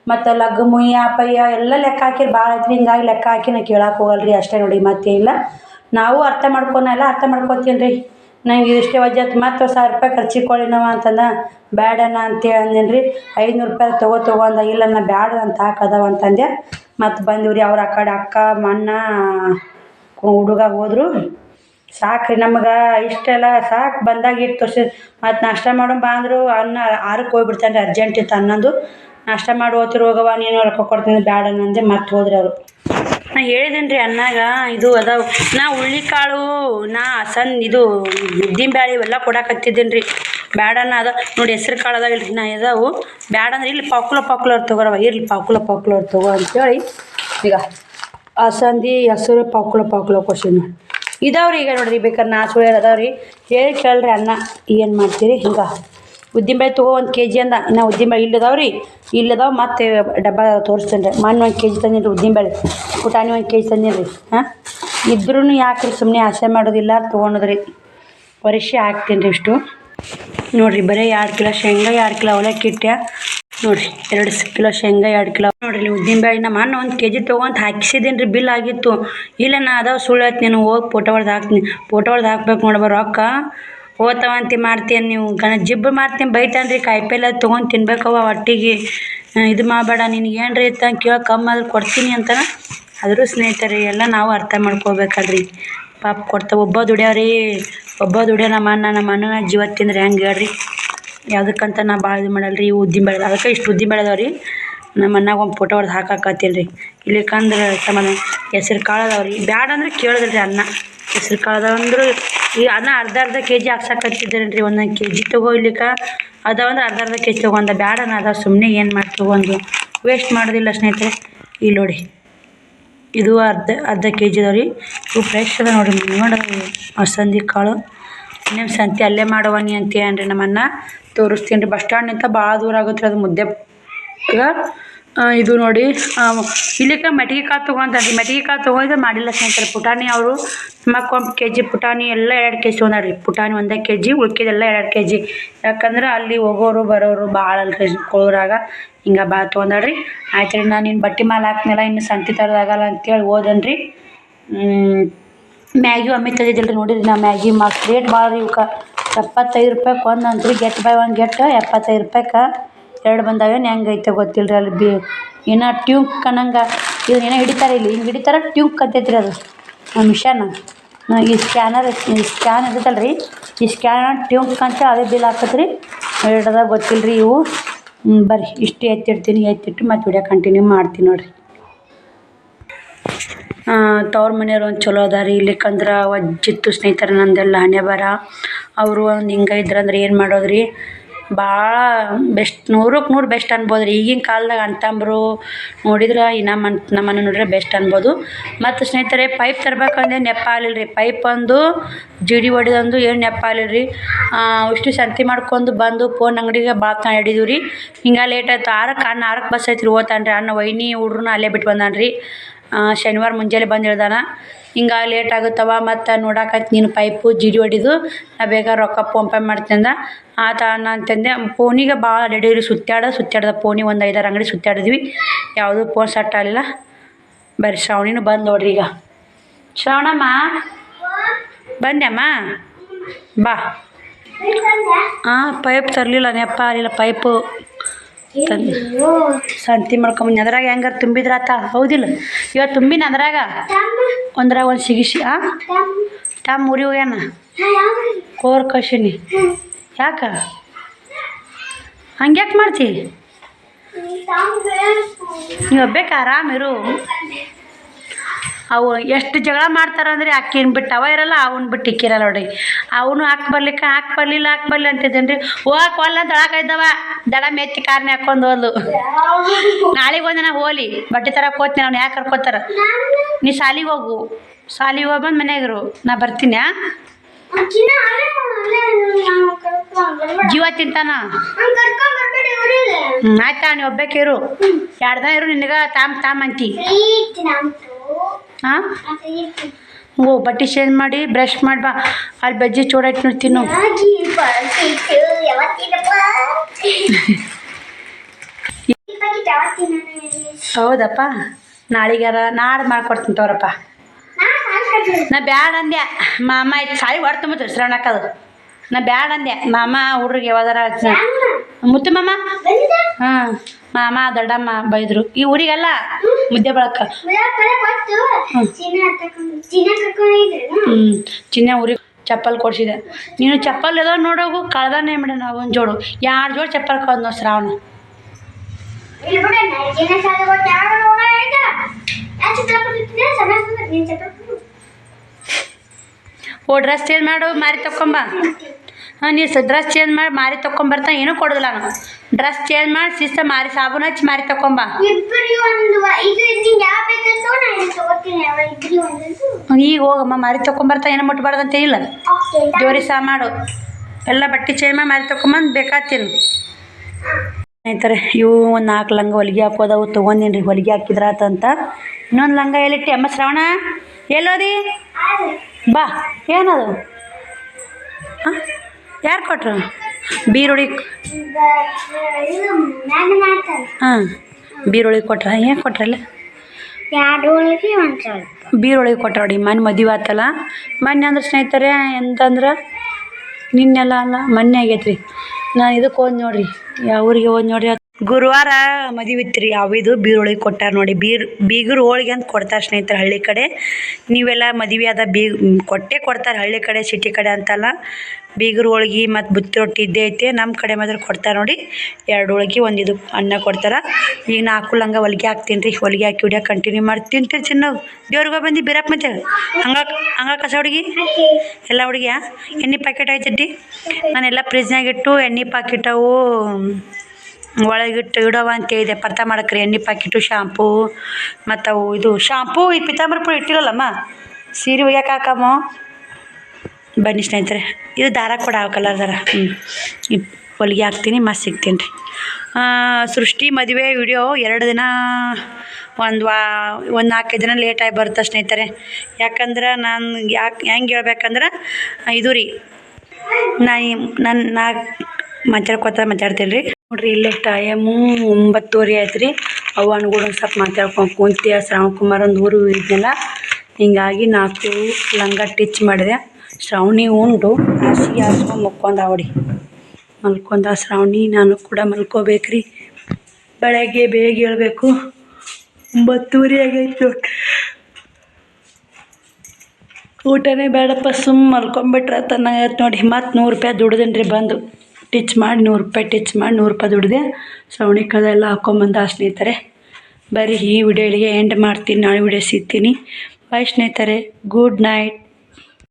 ಮತ್ತು ಲಗ್ ಮುಯ್ಯ ಪಯ್ಯ ಎಲ್ಲ ಲೆಕ್ಕ ಹಾಕಿರಿ ಭಾಳ ಐತ್ರಿ. ಹಿಂಗಾಗಿ ಲೆಕ್ಕ ಹಾಕಿ ನಾ ಕೇಳಕ್ಕೆ ಹೋಗಲ್ರಿ ಅಷ್ಟೇ ನೋಡಿ, ಮತ್ತೇನಿಲ್ಲ. ನಾವು ಅರ್ಥ ಮಾಡ್ಕೊನ, ಎಲ್ಲ ಅರ್ಥ ಮಾಡ್ಕೊತೀನಿ ರೀ ನಂಗೆ ಇಷ್ಟೇ, ವಜ್ಜೆ ಆಯ್ತು. ಮತ್ತು ಸಾವಿರ ರೂಪಾಯಿ ಖರ್ಚಿಗೆ ಕೊಡಿ ನಾವು ಅಂತಂದ, ಬ್ಯಾಡಣ್ಣ ಅಂತೇಳಿ ಅಂದೇನು ರೀ ಐನೂರು ರೂಪಾಯಿ ತಗೋ ತಗೋ ಅಂದ, ಇಲ್ಲ ನಾ ಬ್ಯಾಡ ಅಂತ ಹಾಕದವ ಅಂತಂದೆ. ಮತ್ತು ಬಂದಿವ್ರಿ ಅವ್ರು ಆ ಕಡೆ ಅಕ್ಕ, ಮಣ್ಣ ಹುಡುಗ ಹೋದ್ರು. ರೀ ನಮ್ಗೆ, ಇಷ್ಟೆಲ್ಲ ಸಾಕು ಬಂದಾಗ ಇಟ್ಟು ತೋರಿಸಿ. ಮತ್ತು ನಾಷ್ಟ ಮಾಡೋಣ ಬಾ ಅಂದರು, ಅನ್ನ ಆರಕ್ಕೆ ಹೋಗ್ಬಿಡ್ತಾನೆ ಅರ್ಜೆಂಟ್ ಇತ್ತು ಅನ್ನೊಂದು. ನಾಷ್ಟ ಮಾಡಿ ಹೋಗ್ತಿರು ಹೋಗವ್ವ, ನೀನು ರೊಕ್ಕ ಕೊಡ್ತೀನಿ ಬ್ಯಾಡ ಅನ್ನಂದೆ ಮತ್ತೆ ಹೋದ್ರಿ ಅವರು. ನಾ ಹೇಳಿದ್ದೀನಿ ರೀ ಅನ್ನಾಗ ಇದು ಅದಾವ. ನಾ ಹುಳ್ಳಿಕಾಳು, ನಾ ಸಣ್ಣ ಇದು ಬ್ಯಾಳೆ ಇವೆಲ್ಲ ಕೊಡಾಕತ್ತಿದ್ದೀನಿ ರೀ ಬ್ಯಾಡನ್ನ ಅದ. ನೋಡಿ ಹೆಸ್ರು ಕಾಳು ಅದಾವ ಇಲ್ರಿ ನಾ ಇದಾವು. ಬ್ಯಾಡ ಅಂದ್ರೆ ಇಲ್ಲಿ ಪಾಕುಲ ಪಾಕುಲರ್ ತಗೋರವ. ಇರ್ಲಿ ಪಾಕುಲ ಪಾಕುಲರ್ ತಗೋ ಅಂತೇಳಿ ಈಗ ಅಸಂದಿ, ಹೆಸರು ಪಾಕುಲ ಪಾಕುಲ ನೋಡಿ ಇದಾವ್ರಿ ಈಗ ನೋಡ್ರಿ ಬೇಕಾದ್ರೆ ನಾ ಸುಳ್ಳು ಅದಾವ್ರಿ. ಹೇಳಿ ಕೇಳ್ರಿ ಅನ್ನ ಏನು ಮಾಡ್ತೀರಿ? ಹಿಂಗೆ. ಉದ್ದಿನಬೇಳೆ ತಗೋ ಒಂದು ಕೆ ಜಿ ಅಂದ. ಇನ್ನು ಉದ್ದಿನಬೇಳೆ ಇಲ್ಲದಾವ ರೀ ಇಲ್ಲದಾವ ಮತ್ತೆ ಡಬ್ಬ ತೋರಿಸ್ತೇನೆ ರೀ. ಮಣ್ಣು ಒಂದು ಕೆ ಜಿ ತಂದಿನಿ ಉದ್ದಿನಬೇಳೆ. ಪುಟಾಣಿ ಒಂದು ಕೆ ಜಿ ತಂದಿನಿ ರೀ ಹಾಂ? ಇದ್ರೂ ಯಾಕೆ ರೀ ಸುಮ್ಮನೆ ಆಸೆ ಮಾಡೋದಿಲ್ಲ ತೊಗೊಳೋದು ರೀ ವರ್ಷ ಹಾಕ್ತೀನಿ ರೀ ಇಷ್ಟು. ನೋಡಿರಿ, ಬರೀ ಎರಡು ಕಿಲೋ ಶೇಂಗಾ, ಎರಡು ಕಿಲೋ ಅವಲಕ್ಕಿ ಇಟ್ಟೆ ನೋಡಿರಿ, ಎರಡು ಕಿಲೋ ಶೇಂಗಾ, ಎರಡು ಕಿಲೋ ನೋಡಿರಿ, ಉದ್ದಿನಬೇಳೆ ನಮ್ಮ ಅಣ್ಣ ಒಂದು ಕೆ ಜಿ ತೊಗೊಂತ ಹಾಕಿಸಿದ್ದೀನಿ ರೀ ಬಿಲ್ ಆಗಿತ್ತು. ಇಲ್ಲ ನಾ ಅದಾವ ಸುಳ್ಳು ಆಯ್ತು ನೀನು ಹೋಗಿ ಫೋಟೋ ಹೊಡೆದು ಹಾಕ್ತೀನಿ. ಫೋಟೋ ಹೊಡೆದು ಹಾಕ್ಬೇಕು ನೋಡ್ಬ ರೊಕ್ಕ. ಓದ್ತಾವಂತಿ ಮಾಡ್ತೀನಿ ನೀವು? ಗಣ ಜಿಬ್ಬು ಮಾಡ್ತೀನಿ ಬೈತಾನೆ ರೀ ಕಾಯಿಪಲ್ಲೆ ತೊಗೊಂಡು ತಿನ್ಬೇಕವ ಹೊಟ್ಟಿಗೆ ಇದು ಮಾಡಬೇಡ, ನಿನಗೆ ಏನು ರೀ ಅಂತ ಕೇಳಿ ಕಮ್ಮಿ ಆದ್ರೆ ಕೊಡ್ತೀನಿ ಅಂತಾನೆ. ಆದರೂ ಸ್ನೇಹಿತರೆ, ಎಲ್ಲ ನಾವು ಅರ್ಥ ಮಾಡ್ಕೋಬೇಕಲ್ರಿ ಪಾಪ ಕೊಡ್ತಾ ಒಬ್ಬ ದುಡಿಯೋರಿ ಒಬ್ಬ ದುಡಿಯೋ ನಮ್ಮ ಅಣ್ಣ, ನಮ್ಮ ಅಣ್ಣನ ಜೀವ ತಿಂದ್ರೆ ಹೆಂಗೆ ಹೇಳ್ರಿ? ಯಾವುದಕ್ಕಂತ ನಾ ಭಾಳ ಇದು ಮಾಡಲ್ಲ ರೀ ಉದ್ದಿನ ಬೆಳೆದ ಅದಕ್ಕೆ ಇಷ್ಟು ಉದ್ದಿನ ಬೆಳೆದವ್ರಿ ನಮ್ಮ ಅಣ್ಣಗೆ ಒಂದು ಫೋಟೋ ಹೊಡೆದು ಹಾಕಾಕತ್ತೀನಿ ರೀ ಇಲ್ಲಿಕಂದ್ರೆ ಸಮಾನ ಹೆಸ್ರು ಕಾಳು ಅದಾವ ರೀ ಬ್ಯಾಡ ಅಂದ್ರೆ ಕೇಳಿದ್ರಿ ಅನ್ನ ಹೆಸ್ರು ಕಾಳು ಅದಾವ ಅಂದ್ರೆ ಈ ಅನ್ನ ಅರ್ಧ ಅರ್ಧ ಕೆ ಜಿ ಹಾಕ್ಸಕತ್ತಿದ್ದೇನೆ ರೀ ಒಂದೊಂದು ಕೆ ಜಿ ತೊಗೋ ಇಲ್ಲಿಕ ಅದಾವಂದ್ರೆ ಅರ್ಧ ಅರ್ಧ ಕೆ ಜಿ ತೊಗೊಂಡ ಬ್ಯಾಡನ ಅದ ಸುಮ್ಮನೆ ಏನು ಮಾಡಿ ತೊಗೊಂಡು. ವೇಸ್ಟ್ ಮಾಡೋದಿಲ್ಲ ಸ್ನೇಹಿತರೆ. ಇಲ್ಲಿ ನೋಡಿ. ಇದು ಅರ್ಧ ಅರ್ಧ ಕೆ ಜಿ ರೀ. ಇವು ಫ್ರೆಶ್ ಅದ ನೋಡಿರಿ ನೋಡಿ ಅಸಂದಿ ಕಾಳು. ನಿಮ್ಮ ಸಂತೆ ಅಲ್ಲೇ ಮಾಡವನಿ ಅಂತ ಏನ್ರಿ ನಮ್ಮನ್ನ. ತೋರಿಸ್ತೀನಿ ರೀ, ಬಸ್ ಸ್ಟ್ಯಾಂಡ್ನಿಂದ ಭಾಳ ದೂರ ಆಗುತ್ತೆ ಅದು ಮುದ್ದೆ. ಇದು ನೋಡಿ. ಇಲ್ಲಿಕ ಮೆಟ್ಗೆ ಕಾಳು ತೊಗೊಂತಾರೆ ಮೆಟ್ಗೆ ಕಾಳು ತೊಗೊಂಡ್ರೆ ಮಾಡಿಲ್ಲ ಸ್ನೇಹಿತರೆ. ಪುಟಾಣಿ ಅವರು ಒಂದು ಕೆ ಜಿ ಪುಟಾಣಿ ಎಲ್ಲ ಎರಡು ಕೆ ಜಿ ತೊಗೊಂಡಾರಿ ಪುಟಾಣಿ ಒಂದೇ ಕೆ ಜಿ ಉಳ್ಕಿದೆಲ್ಲ ಎರಡು ಕೆ ಜಿ ಯಾಕಂದ್ರೆ ಅಲ್ಲಿ ಹೋಗೋರು, ಬರೋರು ಭಾಳ ಅಲ್ರಿ ಕೊಳೂರಾಗ. ಹಿಂಗೆ ಭಾಳ ತೊಗೊಂಡಾಡ್ರಿ ಆಯ್ತು ರೀ ನಾನು ಇನ್ನು ಬಟ್ಟೆ ಮಾಲ್ ಹಾಕ್ನಲ್ಲ, ಇನ್ನು ಸಂತೆ ತರೋದಾಗಲ್ಲ ಅಂತೇಳಿ ಹೋದನ್ರಿ. ಮ್ಯಾಗಿ ಒಮ್ಮೆ ತಂದಿದ್ದಿಲ್ಲ ರೀ ನೋಡಿರಿ. ನಾ ಮ್ಯಾಗಿ ಮಸ್ತ್ ರೇಟ್ ಭಾಳ ರೀ ಇವಕ್ಕೆ. ಎಪ್ಪತ್ತೈದು ರೂಪಾಯ್ಗೆ ಒಂದು ಅಂತ್ರಿ. ಗೆಟ್ ಬೈ ಒನ್ ಗೆಟ್ ಎಪ್ಪತ್ತೈದು ರೂಪಾಯ್ಗೆ ಎರಡು ಬಂದಾವೇನು ಹೆಂಗೈತೆ ಗೊತ್ತಿಲ್ಲ ರೀ ಅಲ್ಲಿ ಬಿ ಏನೋ ಟ್ಯೂಕ್ ಅನ್ನಂಗೆ ಇದನ್ನ ಏನೋ ಹಿಡಿತಾರೆ ಇಲ್ಲಿ. ಹಿಂಗೆ ಹಿಡಿತಾರೆ ಟ್ಯೂಕ್ ಅಂತೈತೆ ರೀ ಅದು ಮಿಷನ್. ಈ ಸ್ಕ್ಯಾನರ್, ಈ ಸ್ಕ್ಯಾನ್ ಇರ್ತೈತಲ್ಲ ರೀ ಈ ಸ್ಕ್ಯಾನ್ ಟ್ಯೂಬ್ ಅಂತ ಅದೇ ಬಿಲ್ ಹಾಕತ್ರಿ. ಎರಡದ ಗೊತ್ತಿಲ್ಲ ರೀ ಇವು ಬರ್ರಿ. ಇಷ್ಟು ಎತ್ತಿಡ್ತೀನಿ, ಎತ್ತಿಟ್ಟು ಮತ್ತೆ ವಿಡಿಯೋ ಕಂಟಿನ್ಯೂ ಮಾಡ್ತೀನಿ ನೋಡಿರಿ. ತವ್ರ ಮನೆಯವ್ರು ಒಂದು ಚಲೋ ಅದಾರ. ಇಲ್ಲಿಕಂದ್ರೆ ವಜ್ಜಿತ್ತು ಸ್ನೇಹಿತರು ನಂದೆಲ್ಲ ಹಣೆ ಬರ ಅವರು ಒಂದು ಹಿಂಗೆ ಇದ್ರಂದ್ರೆ ಏನು ಮಾಡೋದ್ರಿ? ಭಾಳ ಬೆಸ್ಟ್ ನೂರಕ್ಕೆ ನೂರು ಬೆಸ್ಟ್ ಅನ್ಬೋದು ರೀ. ಈಗಿನ ಕಾಲ್ದಾಗ ಅಣ್ತಂಬ್ರು ನೋಡಿದ್ರೆ, ಇನ್ನು ಮನ್, ನಮ್ಮನ್ನು ನೋಡಿದ್ರೆ ಬೆಸ್ಟ್ ಅನ್ಬೋದು. ಮತ್ತು ಸ್ನೇಹಿತರೆ ಪೈಪ್ ತರ್ಬೇಕಂದ್ರೆ ನೆಪ ಆಗಲಿಲ್ಲ ರೀ ಪೈಪ್ ಒಂದು ಜಿಡಿ ಹೊಡೆದಂದು ಏನು ನೆಪ ಆಗಲಿಲ್ಲ ರೀ ಇಷ್ಟು ಸಂತೆ ಮಾಡ್ಕೊಂಡು ಬಂದು ಫೋನ್ ಅಂಗಡಿಗೆ ಭಾಳ ಹಿಡಿದೀವಿ ರೀ ಹಿಂಗೆ ಲೇಟ್ ಆಯ್ತು. ಆರಕ್ಕೆ ಅನ್ನ ಆರಕ್ಕೆ ಬಸ್ ಐತ್ರಿ ಓದ್ತಾನೆ ರೀ ಅಣ್ಣ ವೈನಿ ಹುಡ್ರನ್ನ ಅಲ್ಲೇ ಬಿಟ್ಟು ಬಂದಾನೆ ರೀ ಶನಿವಾರ ಮುಂಜಾನೆ ಬಂದು ಇಳ್ದಾನ ಹಿಂಗಾಗಿ ಲೇಟ್ ಆಗುತ್ತವ ಮತ್ತು ನೋಡಾಕತ್ ನೀನು ಪೈಪು ಜಿಡಿ ಹೊಡಿದು ನಾ ಬೇಗ ರೊಕ್ಕ ಫೋನ್ಪೇ ಮಾಡ್ತೀನಿ ಅಂದ. ಆತ ಅಣ್ಣ ಅಂತಂದೆ ಫೋನಿಗೆ ಭಾಳ ರೆಡಿ ಸುತ್ತಾಡ ಸುತ್ತಾಡ್ದ ಫೋನಿಗೆ ಒಂದು ಐದಾರು ಅಂಗಡಿ ಸುತ್ತಾಡಿದ್ವಿ. ಯಾವುದೂ ಪೋನ್ ಸೆಟ್ ಆಗಲಿಲ್ಲ. ಬರ್ರಿ ಶ್ರಾವಣಿನೂ ಬಂದು ನೋಡ್ರಿ ಈಗ. ಶ್ರಾವಣಮ್ಮ ಬಂದ್ಯಮ್ಮ? ಬಾ. ಹಾಂ ಪೈಪ್ ತರಲಿಲ್ಲ ನೆಪ್ಪ ಅಲ್ಲಿಲ್ಲ ಪೈಪು ತಂದು. ಸಂತಿ ಮಾಡ್ಕೊಂಬಂದು ಅದ್ರಾಗ ಹೆಂಗಾರ ತುಂಬಿದ್ರಾತ? ಹೌದಿಲ್ಲ. ಇವತ್ತು ತುಂಬಿನ ಅದ್ರಾಗ? ಒಂದ್ರಾಗ ಒಂದು ಸಿಗಿಸಿ ಆ? ತಮ್ಮ. ಊರಿಗೆ ಹೋಗ್ಯಾನ? ಕೋರ್ ಕಶಿನಿ ಯಾಕ? ಹಂಗ್ಯಾಕೆ ಮಾಡ್ತಿ? ನೀವು ಒಬ್ಬೇಕು? ಆರಾಮಿರು ಅವು ಎಷ್ಟು ಜಗಳ ಮಾಡ್ತಾರೆ ಅಂದರೆ ಅಕ್ಕಿನ ಬಿಟ್ಟು ಅವ ಇರಲ್ಲ ಅವನ್ನ ಬಿಟ್ಟು ಇಕ್ಕಿರಲ್ಲ ನೋಡಿ ಅವನು ಹಾಕಿ ಬರ್ಲಿಕ್ಕೆ ಹಾಕಿ ಬರಲಿಲ್ಲ ಹಾಕಿ ಬರಲಿ ಅಂತಿದ್ದೇನೆ ರೀ ಹೋಗಕ್ಕೆ ಒಲ್ಲ ದಳಕ ಇದ್ದವ. ದಡ ಮೆತ್ತಿ ಕಾರ್ನೆ ಹಾಕೊಂಡು ಹೋದ್ಲು. ನಾಳೆಗೆ ಒಂದಿನ ಹೋಲಿ ಬಟ್ಟೆ ಥರ ಕೋತೀನಿ ಅವ್ನು ಯಾಕೆ ಕರ್ಕೋತಾರ? ನೀ ಶಾಲಿಗೆ ಹೋಗು. ಶಾಲಿಗೆ ಹೋಗಿ ಬಂದು ಮನ್ಯಾಗಿರು ನಾ ಬರ್ತೀನಿ? ಜೀವ ತಿಂತಾನ ಆಯ್ತಾ ನೀ ಒಬ್ಬಕ್ಕೆ ಇರು. ಎರಡು ದಿನ ಇರು ನಿನಗೆ ತಾಮ್ ತಾಮ್ ಅಂತಿ. ಹಾಂ? ಓ, ಬಟ್ಟೆ ಚೇಂಜ್ ಮಾಡಿ ಬ್ರಷ್ ಮಾಡ್ಬಾ ಅಲ್ಲಿ ಬಜ್ಜಿ ಚೂಡಾಯ್ತು ನೋಡಿ ತಿನ್ನು. ಹೌದಪ್ಪ. ನಾಳಿಗಾರ ನಾಳೆ ಮಾಡ್ಕೊಡ್ತೀನಿ ತಗೋರಪ್ಪ. ನಾ ಬ್ಯಾಡ ಅಂದ್ಯ. ಮಾಮ ಆಯ್ತು ಸಾರಿ ಹೊರ ತುಂಬ ಶ್ರವಣಕ್ಕದು ನಾ ಬ್ಯಾಡ ಅಂದ್ಯ. ಮಾಮ ಹುಡ್ರಿಗೆ ಯಾವ್ದಾರ ಮುತ್ತು ಮಾಮ. ಹಾಂ. ಮಾಮ, ದೊಡ್ಡಮ್ಮ ಬೈದ್ರು. ಈ ಊರಿಗೆಲ್ಲ ಮುದ್ದೆ ಬಳಕ. ಹ್ಞೂ ಚಿನ್ನ ಊರಿಗೆ ಚಪ್ಪಲ್ ಕೊಡ್ಸಿದೆ. ನೀನು ಚಪ್ಪಲ್ ಎಲ್ಲ ನೋಡೋಗು ಕಳ್ದಾನೆ ಮೇಡ ನಾವು ಒಂದು ಜೋಡು. ಎರಡು ಜೋಡು ಚಪ್ಪಲ್ ಕಳ್ದು ಶ್ರಾವಣ. ಓ ಡ್ರೆಸ್ ಚೇಂಜ್ ಮಾಡು, ಮಾರಿ ತಕೊಂಬ. ಹಾಂ ನೀ ಡ್ರೆಸ್ ಚೇಂಜ್ ಮಾಡಿ ಮಾರಿ ತಕೊಂಬರ್ತಾ ಏನೂ ಕೊಡೋದಿಲ್ಲ ನಾನು ಡ್ರೆಸ್ ಚೇಂಜ್ ಮಾಡಿ ಸಿಸ್ಟರ್ ಮಾರಿ ಸಾಬೂನು ಹಚ್ಚಿ ಮಾರಿ ತಕೊಂಬಾ ಈಗ ಹೋಗಮ್ಮ ಮಾರಿ ತಕೊಂಬರ್ತಾ ಏನೋ ಮುಟ್ಬಾರ್ದು ಅಂತ ಇಲ್ಲ ಜೋರಿ ಸಹ ಮಾಡು. ಎಲ್ಲ ಬಟ್ಟೆ ಚೇಂಜ್ ಮಾಡಿ ಮಾರಿ ತಕೊಂಬಂದು ಬೇಕಾತೀನಿ ಸ್ನೇಹಿತರೆ ಇವು ಒಂದು ನಾಲ್ಕು ಲಂಗ ಹೊಲಿಗೆ ಹಾಕೋದವು ತೊಗೊಂಡಿನಿ ಹೊಲಿಗೆ ಹಾಕಿದ್ರಾತಂತ ಇನ್ನೊಂದು ಲಂಗ ಎಲ್ಲಿಟ್ಟಿ? ಅಮ್ಮ ಶ್ರವಣ ಎಲ್ಲೋದಿ? ಬಾ ಏನದು? ಹಾಂ ಯಾರು ಕೊಟ್ರು? ಬೀರುಳ್ಳಿ ಹಾಂ, ಬೀರುಳ್ಳಿ ಕೊಟ್ರ, ಏನು ಕೊಟ್ರಲ್ಲ ಬೀರುಳ್ಳಿ ಕೊಟ್ರ ನೋಡಿ ಮೊನ್ನೆ ಮದುವೆ ಆತಲ್ಲ. ಮೊನ್ನೆ ಅಂದ್ರೆ ಸ್ನೇಹಿತರೆ, ಎಂತಂದ್ರೆ? ನಿನ್ನೆಲ್ಲ ಅಲ್ಲ, ಮೊನ್ನೆ ಆಗೈತ್ರಿ. ನಾನು ಇದಕ್ಕೆ ಹೋದ್ ನೋಡ್ರಿ ಯಾವ ಊರಿಗೆ ಹೋದ್ ನೋಡ್ರಿ. ಗುರುವಾರ ಮದುವೆ ಇತ್ತು ರೀ ಅವಿದು ಬೀರೋಳಿಗೆ ಕೊಟ್ಟಾರ ನೋಡಿ. ಬೀರ್, ಬೀಗರು ಹೋಳಿಗೆ ಅಂತ ಕೊಡ್ತಾರೆ ಸ್ನೇಹಿತರೆ ಹಳ್ಳಿ ಕಡೆ. ನೀವೆಲ್ಲ ಮದುವೆ ಆದ ಬೀಗ ಕೊಟ್ಟೆ ಕೊಡ್ತಾರೆ ಹಳ್ಳಿ ಕಡೆ, ಸಿಟಿ ಕಡೆ ಅಂತಲ್ಲ. ಬೀಗರು ಹೋಳಿಗೆ ಮತ್ತು ಬುತ್ತಿ ರೊಟ್ಟಿ ಇದ್ದೇ ಐತೆ. ನಮ್ಮ ಕಡೆ ಮಾತ್ರ ಕೊಡ್ತಾರೆ ನೋಡಿ. ಎರಡು ಹೋಳಿಗೆ, ಒಂದು ಇದು ಅನ್ನ ಕೊಡ್ತಾರೆ. ಈಗ ನಾಲ್ಕು ಲಂಗ ಹೊಲಿಗೆ ಹಾಕ್ತೀನಿ ರೀ. ಹೊಲಿಗೆ ಹಾಕಿ ಹೊಡ್ಯಾಕ ಕಂಟಿನ್ಯೂ ಮಾಡಿ ತಿಂತೀನಿ ಚಿನ್ನ. ದೇವ್ರಿಗೆ ಬಂದು ಬೀರಪ್ಪ ಮತ್ತೆ ಹಂಗ ಹಂಗ ಕಸ ಹುಡುಗಿ? ಎಲ್ಲ ಹುಡುಗಿಯ? ಎಣ್ಣೆ ಪ್ಯಾಕೆಟ್ ಐತಡ್ಡಿ ನಾನೆಲ್ಲ ಫ್ರಿಜ್ನಾಗಿಟ್ಟು ಎಣ್ಣೆ ಪ್ಯಾಕೆಟ್ ಅವು ಒಳಗಿಟ್ಟು ಇಡವ ಅಂತ ಹೇಳಿದೆ. ಪರ್ತ ಮಾಡಕ್ರಿ, ಎಣ್ಣೆ ಪ್ಯಾಕೆಟು ಶಾಂಪೂ ಮತ್ತು ಅವು ಇದು ಶಾಂಪೂ ಈ ಪಿತಾಂಬರಿ ಪುಡಿ ಇಟ್ಟಿರಲ್ಲಮ್ಮ? ಸೀರೆ ಒಯ್ಯಕ್ಕೆ ಹಾಕಮ್ಮ. ಬನ್ನಿ ಸ್ನೇಹಿತರೆ, ಇದು ದಾರ ಕೊಡ ಕಲರ್ ದಾರ ಹ್ಞೂ ಹೊಲಿಗೆ ಹಾಕ್ತೀನಿ, ಮಸ್ತ್ ಸಿಗ್ತೀನಿ ರೀ ಸೃಷ್ಟಿ ಮದುವೆ ವಿಡಿಯೋ ಎರಡು ದಿನ, ಒಂದು ವಾ, ಒಂದು ನಾಲ್ಕೈದು ದಿನ ಲೇಟಾಗಿ ಬರುತ್ತೆ ಸ್ನೇಹಿತರೆ? ಯಾಕಂದ್ರೆ ನಾನು ಯಾಕೆ, ಹೆಂಗೆ ಹೇಳ್ಬೇಕಂದ್ರೆ ಇದು ರೀ ನಾನು ನನ್ನ ನಾ ಮಾತಾಡ್ಕೊತ ಮಾತಾಡ್ತೀನಿ ರೀ ನೋಡ್ರಿ ಇಲ್ಲೇ ಟೈಮು ಒಂಬತ್ತುವರೆ ಆಯ್ತು ರೀ ಅವ್ವನ ಕೂಡ ಒಂದು ಸ್ವಲ್ಪ ಮಾತಾಡ್ಕೊಂಡು ಕುಂತಿ ಶ್ರಾವಣ ಕುಮಾರ್ ಒಂದು ಊರು ಇದ್ನಲ್ಲ. ಹಿಂಗಾಗಿ ನಾಲ್ಕು ಲಂಗ ಟಿಚ್ ಮಾಡಿದೆ. ಶ್ರಾವಣಿ ಉಂಡು ಹಾಸಿಗೆ ಹಾಸ್ಕೊಂಡು ಮಲ್ಕೊಂಡು ಅವಡಿ ಮಲ್ಕೊಂಡ ಶ್ರಾವಣಿ, ನಾನು ಕೂಡ ಮಲ್ಕೋಬೇಕ್ರಿ. ಬೆಳಗ್ಗೆ ಬೇಗ ಏಳಬೇಕು. ಒಂಬತ್ತುವರೆ ಆಗೈತು. ಊಟನೇ ಬೇಡಪ್ಪ ಸುಮ್ಮ ಮಲ್ಕೊಂಬಿಟ್ರೆ ತನ್ನಾಗತ್ತೆ ನೋಡಿ ಮತ್ತು ನೂರು ರೂಪಾಯಿ ದುಡ್ದೇನೆ ರೀ ಬಂದು. ಟಿಚ್ ಮಾಡಿ ನೂರು ರೂಪಾಯಿ ಟಿಚ್ ಮಾಡಿ ನೂರು ರೂಪಾಯಿ ದುಡ್ದೆ ಸವಣಿ ಕದೆಲ್ಲ ಎಲ್ಲ ಆ ಸ್ನೇಹಿತರೆ. ಬರೀ ಈ ವಿಡಿಯೋ ಎಂಡ್ ಮಾಡ್ತೀನಿ, ನಾಳೆ ವಿಡಿಯೋ ಸಿಗ್ತೀನಿ. ಬಾಯ್ ಸ್ನೇಹಿತರೆ. Good night